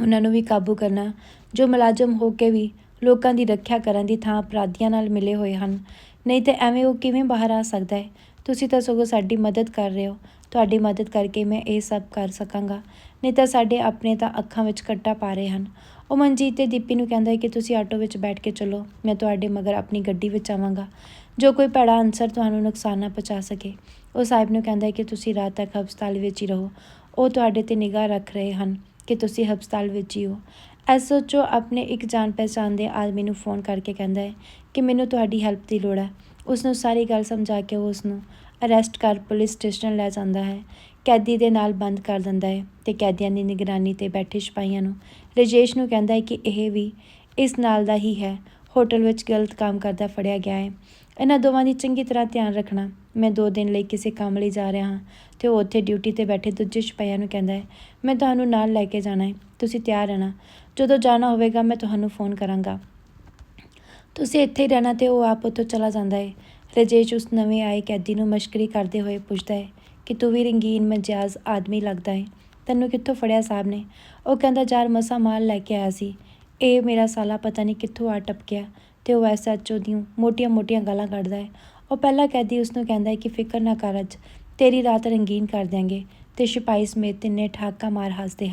ਉਹਨਾਂ ਨੂੰ ਵੀ ਕਾਬੂ ਕਰਨਾ। ਜੋ ਮੁਲਾਜ਼ਮ ਹੋ ਕੇ ਵੀ ਲੋਕਾਂ ਦੀ ਰੱਖਿਆ ਕਰਨ ਦੀ ਥਾਂ ਅਪਰਾਧੀਆਂ ਨਾਲ ਮਿਲੇ ਹੋਏ ਹਨ। ਨਹੀਂ ਤੇ ਐਵੇਂ ਉਹ ਕਿਵੇਂ ਬਾਹਰ ਆ ਸਕਦਾ ਹੈ? ਤੁਸੀਂ ਤਾਂ ਸਗੋਂ ਸਾਡੀ ਮਦਦ ਕਰ ਰਹੇ ਹੋ। ਤੁਹਾਡੀ ਮਦਦ ਕਰਕੇ ਮੈਂ ਇਹ ਸਭ ਕਰ ਸਕਾਂਗਾ। ਨਹੀਂ ਤਾਂ ਸਾਡੇ ਆਪਣੇ ਤਾਂ ਅੱਖਾਂ ਵਿੱਚ ਕੱਟਾ ਪਾ ਰਹੇ ਹਨ। ਉਹ ਮਨਜੀਤ ਤੇ ਦੀਪੀ ਨੂੰ ਕਹਿੰਦਾ ਹੈ ਕਿ ਤੁਸੀਂ ਆਟੋ ਵਿੱਚ ਬੈਠ ਕੇ ਚਲੋ, ਮੈਂ ਤੁਹਾਡੇ ਮਗਰ ਆਪਣੀ ਗੱਡੀ ਵਿੱਚ ਆਵਾਂਗਾ। ਜੋ ਕੋਈ ਭੈੜਾ ਅਨਸਰ ਤੁਹਾਨੂੰ ਨੁਕਸਾਨ ਨਾ ਪਹੁੰਚਾ ਸਕੇ, ਉਹ ਸਾਹਿਬ ਨੂੰ ਕਹਿੰਦਾ ਹੈ ਕਿ ਤੁਸੀਂ ਰਾਤ ਤੱਕ ਹਸਪਤਾਲ ਵਿੱਚ ਹੀ ਰਹੋ। ਉਹ ਤੁਹਾਡੇ ਤੇ ਨਿਗਾਹ ਰੱਖ ਰਹੇ ਹਨ ਕਿ ਤੁਸੀਂ ਹਸਪਤਾਲ ਵਿੱਚ ਹੀ ਹੋ। ਐਸਓਚਓ ਆਪਣੇ ਇੱਕ ਜਾਣ ਪਹਿਚਾਣ ਦੇ ਆਦਮੀ ਨੂੰ ਫੋਨ ਕਰਕੇ ਕਹਿੰਦਾ ਹੈ ਕਿ ਮੈਨੂੰ ਤੁਹਾਡੀ ਹੈਲਪ ਦੀ ਲੋੜ ਹੈ। ਉਸ ਨੂੰ ਸਾਰੀ ਗੱਲ ਸਮਝਾ ਕੇ ਉਹ ਉਸ ਨੂੰ ਅਰੈਸਟ ਕਰ ਪੁਲਿਸ ਸਟੇਸ਼ਨ ਲੈ ਜਾਂਦਾ ਹੈ। ਕੈਦੀ ਦੇ ਨਾਲ ਬੰਦ ਕਰ ਦਿੰਦਾ ਹੈ ਤੇ ਕੈਦੀਆਂ ਦੀ ਨਿਗਰਾਨੀ ਤੇ ਬੈਠੇ ਸਿਪਾਹੀਆਂ ਨੂੰ। ਰਜੇਸ਼ ਨੂੰ ਕਹਿੰਦਾ ਹੈ ਕਿ ਇਹ ਵੀ ਇਸ ਨਾਲ ਦਾ ਹੀ ਹੈ। ਹੋਟਲ ਵਿੱਚ ਗਲਤ ਕੰਮ ਕਰਦਾ ਫੜਿਆ ਗਿਆ ਹੈ। ਇਹਨਾਂ ਦੋਵਾਂ ਦੀ ਚੰਗੀ ਤਰ੍ਹਾਂ ਧਿਆਨ ਰੱਖਣਾ। ਮੈਂ ਦੋ ਦਿਨ ਲਈ ਕਿਸੇ ਕੰਮ ਲਈ ਜਾ ਰਿਹਾ ਹਾਂ ਤੇ ਉਹ ਉੱਥੇ ਡਿਊਟੀ ਤੇ ਬੈਠੇ ਦੂਜੇ ਸਿਪਾਹੀਆਂ ਨੂੰ ਕਹਿੰਦਾ ਹੈ, ਮੈਂ ਤੁਹਾਨੂੰ ਨਾਲ ਲੈ ਕੇ ਜਾਣਾ ਹੈ। ਤੁਸੀਂ ਤਿਆਰ ਰਹਿਣਾ। ਜਦੋਂ ਜਾਣਾ ਹੋਵੇਗਾ ਮੈਂ ਤੁਹਾਨੂੰ ਫੋਨ ਕਰਾਂਗਾ। ਤੁਸੀਂ ਇੱਥੇ ਹੀ ਰਹਿਣਾ ਤੇ ਉਹ ਆਪ ਉੱਥੋਂ ਚਲਾ ਜਾਂਦਾ ਹੈ। ਰਜੇਸ਼ ਉਸ ਨਵੇਂ ਆਏ ਕੈਦੀ ਨੂੰ ਮਸ਼ਕਰੀ ਕਰਦੇ ਹੋਏ ਪੁੱਛਦਾ ਹੈ ਕਿ ਤੂੰ ਵੀ ਰੰਗੀਨ, ਮਜਾਜ਼ ਆਦਮੀ ਲੱਗਦਾ ਹੈ ਤੈਨੂੰ ਕਿੱਥੋਂ ਫੜਿਆ ਸਾਹਿਬ ਨੇ? ਉਹ ਕਹਿੰਦਾ, ਯਾਰ, ਮਸਾ ਮਾਲ ਲੈ ਕੇ ਆਇਆ ਸੀ। ਇਹ ਮੇਰਾ ਸਾਲਾ ਪਤਾ ਨਹੀਂ ਕਿੱਥੋਂ ਆ ਟਪਕਿਆ ਤੇ ਉਹ ਐਸਐਚਓ ਦੀਆਂ ਮੋਟੀਆਂ-ਮੋਟੀਆਂ ਗਾਲਾਂ ਕੱਢਦਾ ਹੈ ਉਹ ਪਹਿਲਾ ਕੈਦੀ ਉਸ ਨੂੰ ਕਹਿੰਦਾ ਹੈ ਕਿ ਫਿਕਰ ਨਾ ਕਰ ਅੱਜ। ਤੇਰੀ ਰਾਤ ਰੰਗੀਨ ਕਰ ਦਿਆਂਗੇ ਤੇ ਸਿਪਾਹੀ ਸਮੇਤ ਤਿੰਨੇ ਠਾਕਾ ਮਾਰ ਹੱਸਦੇ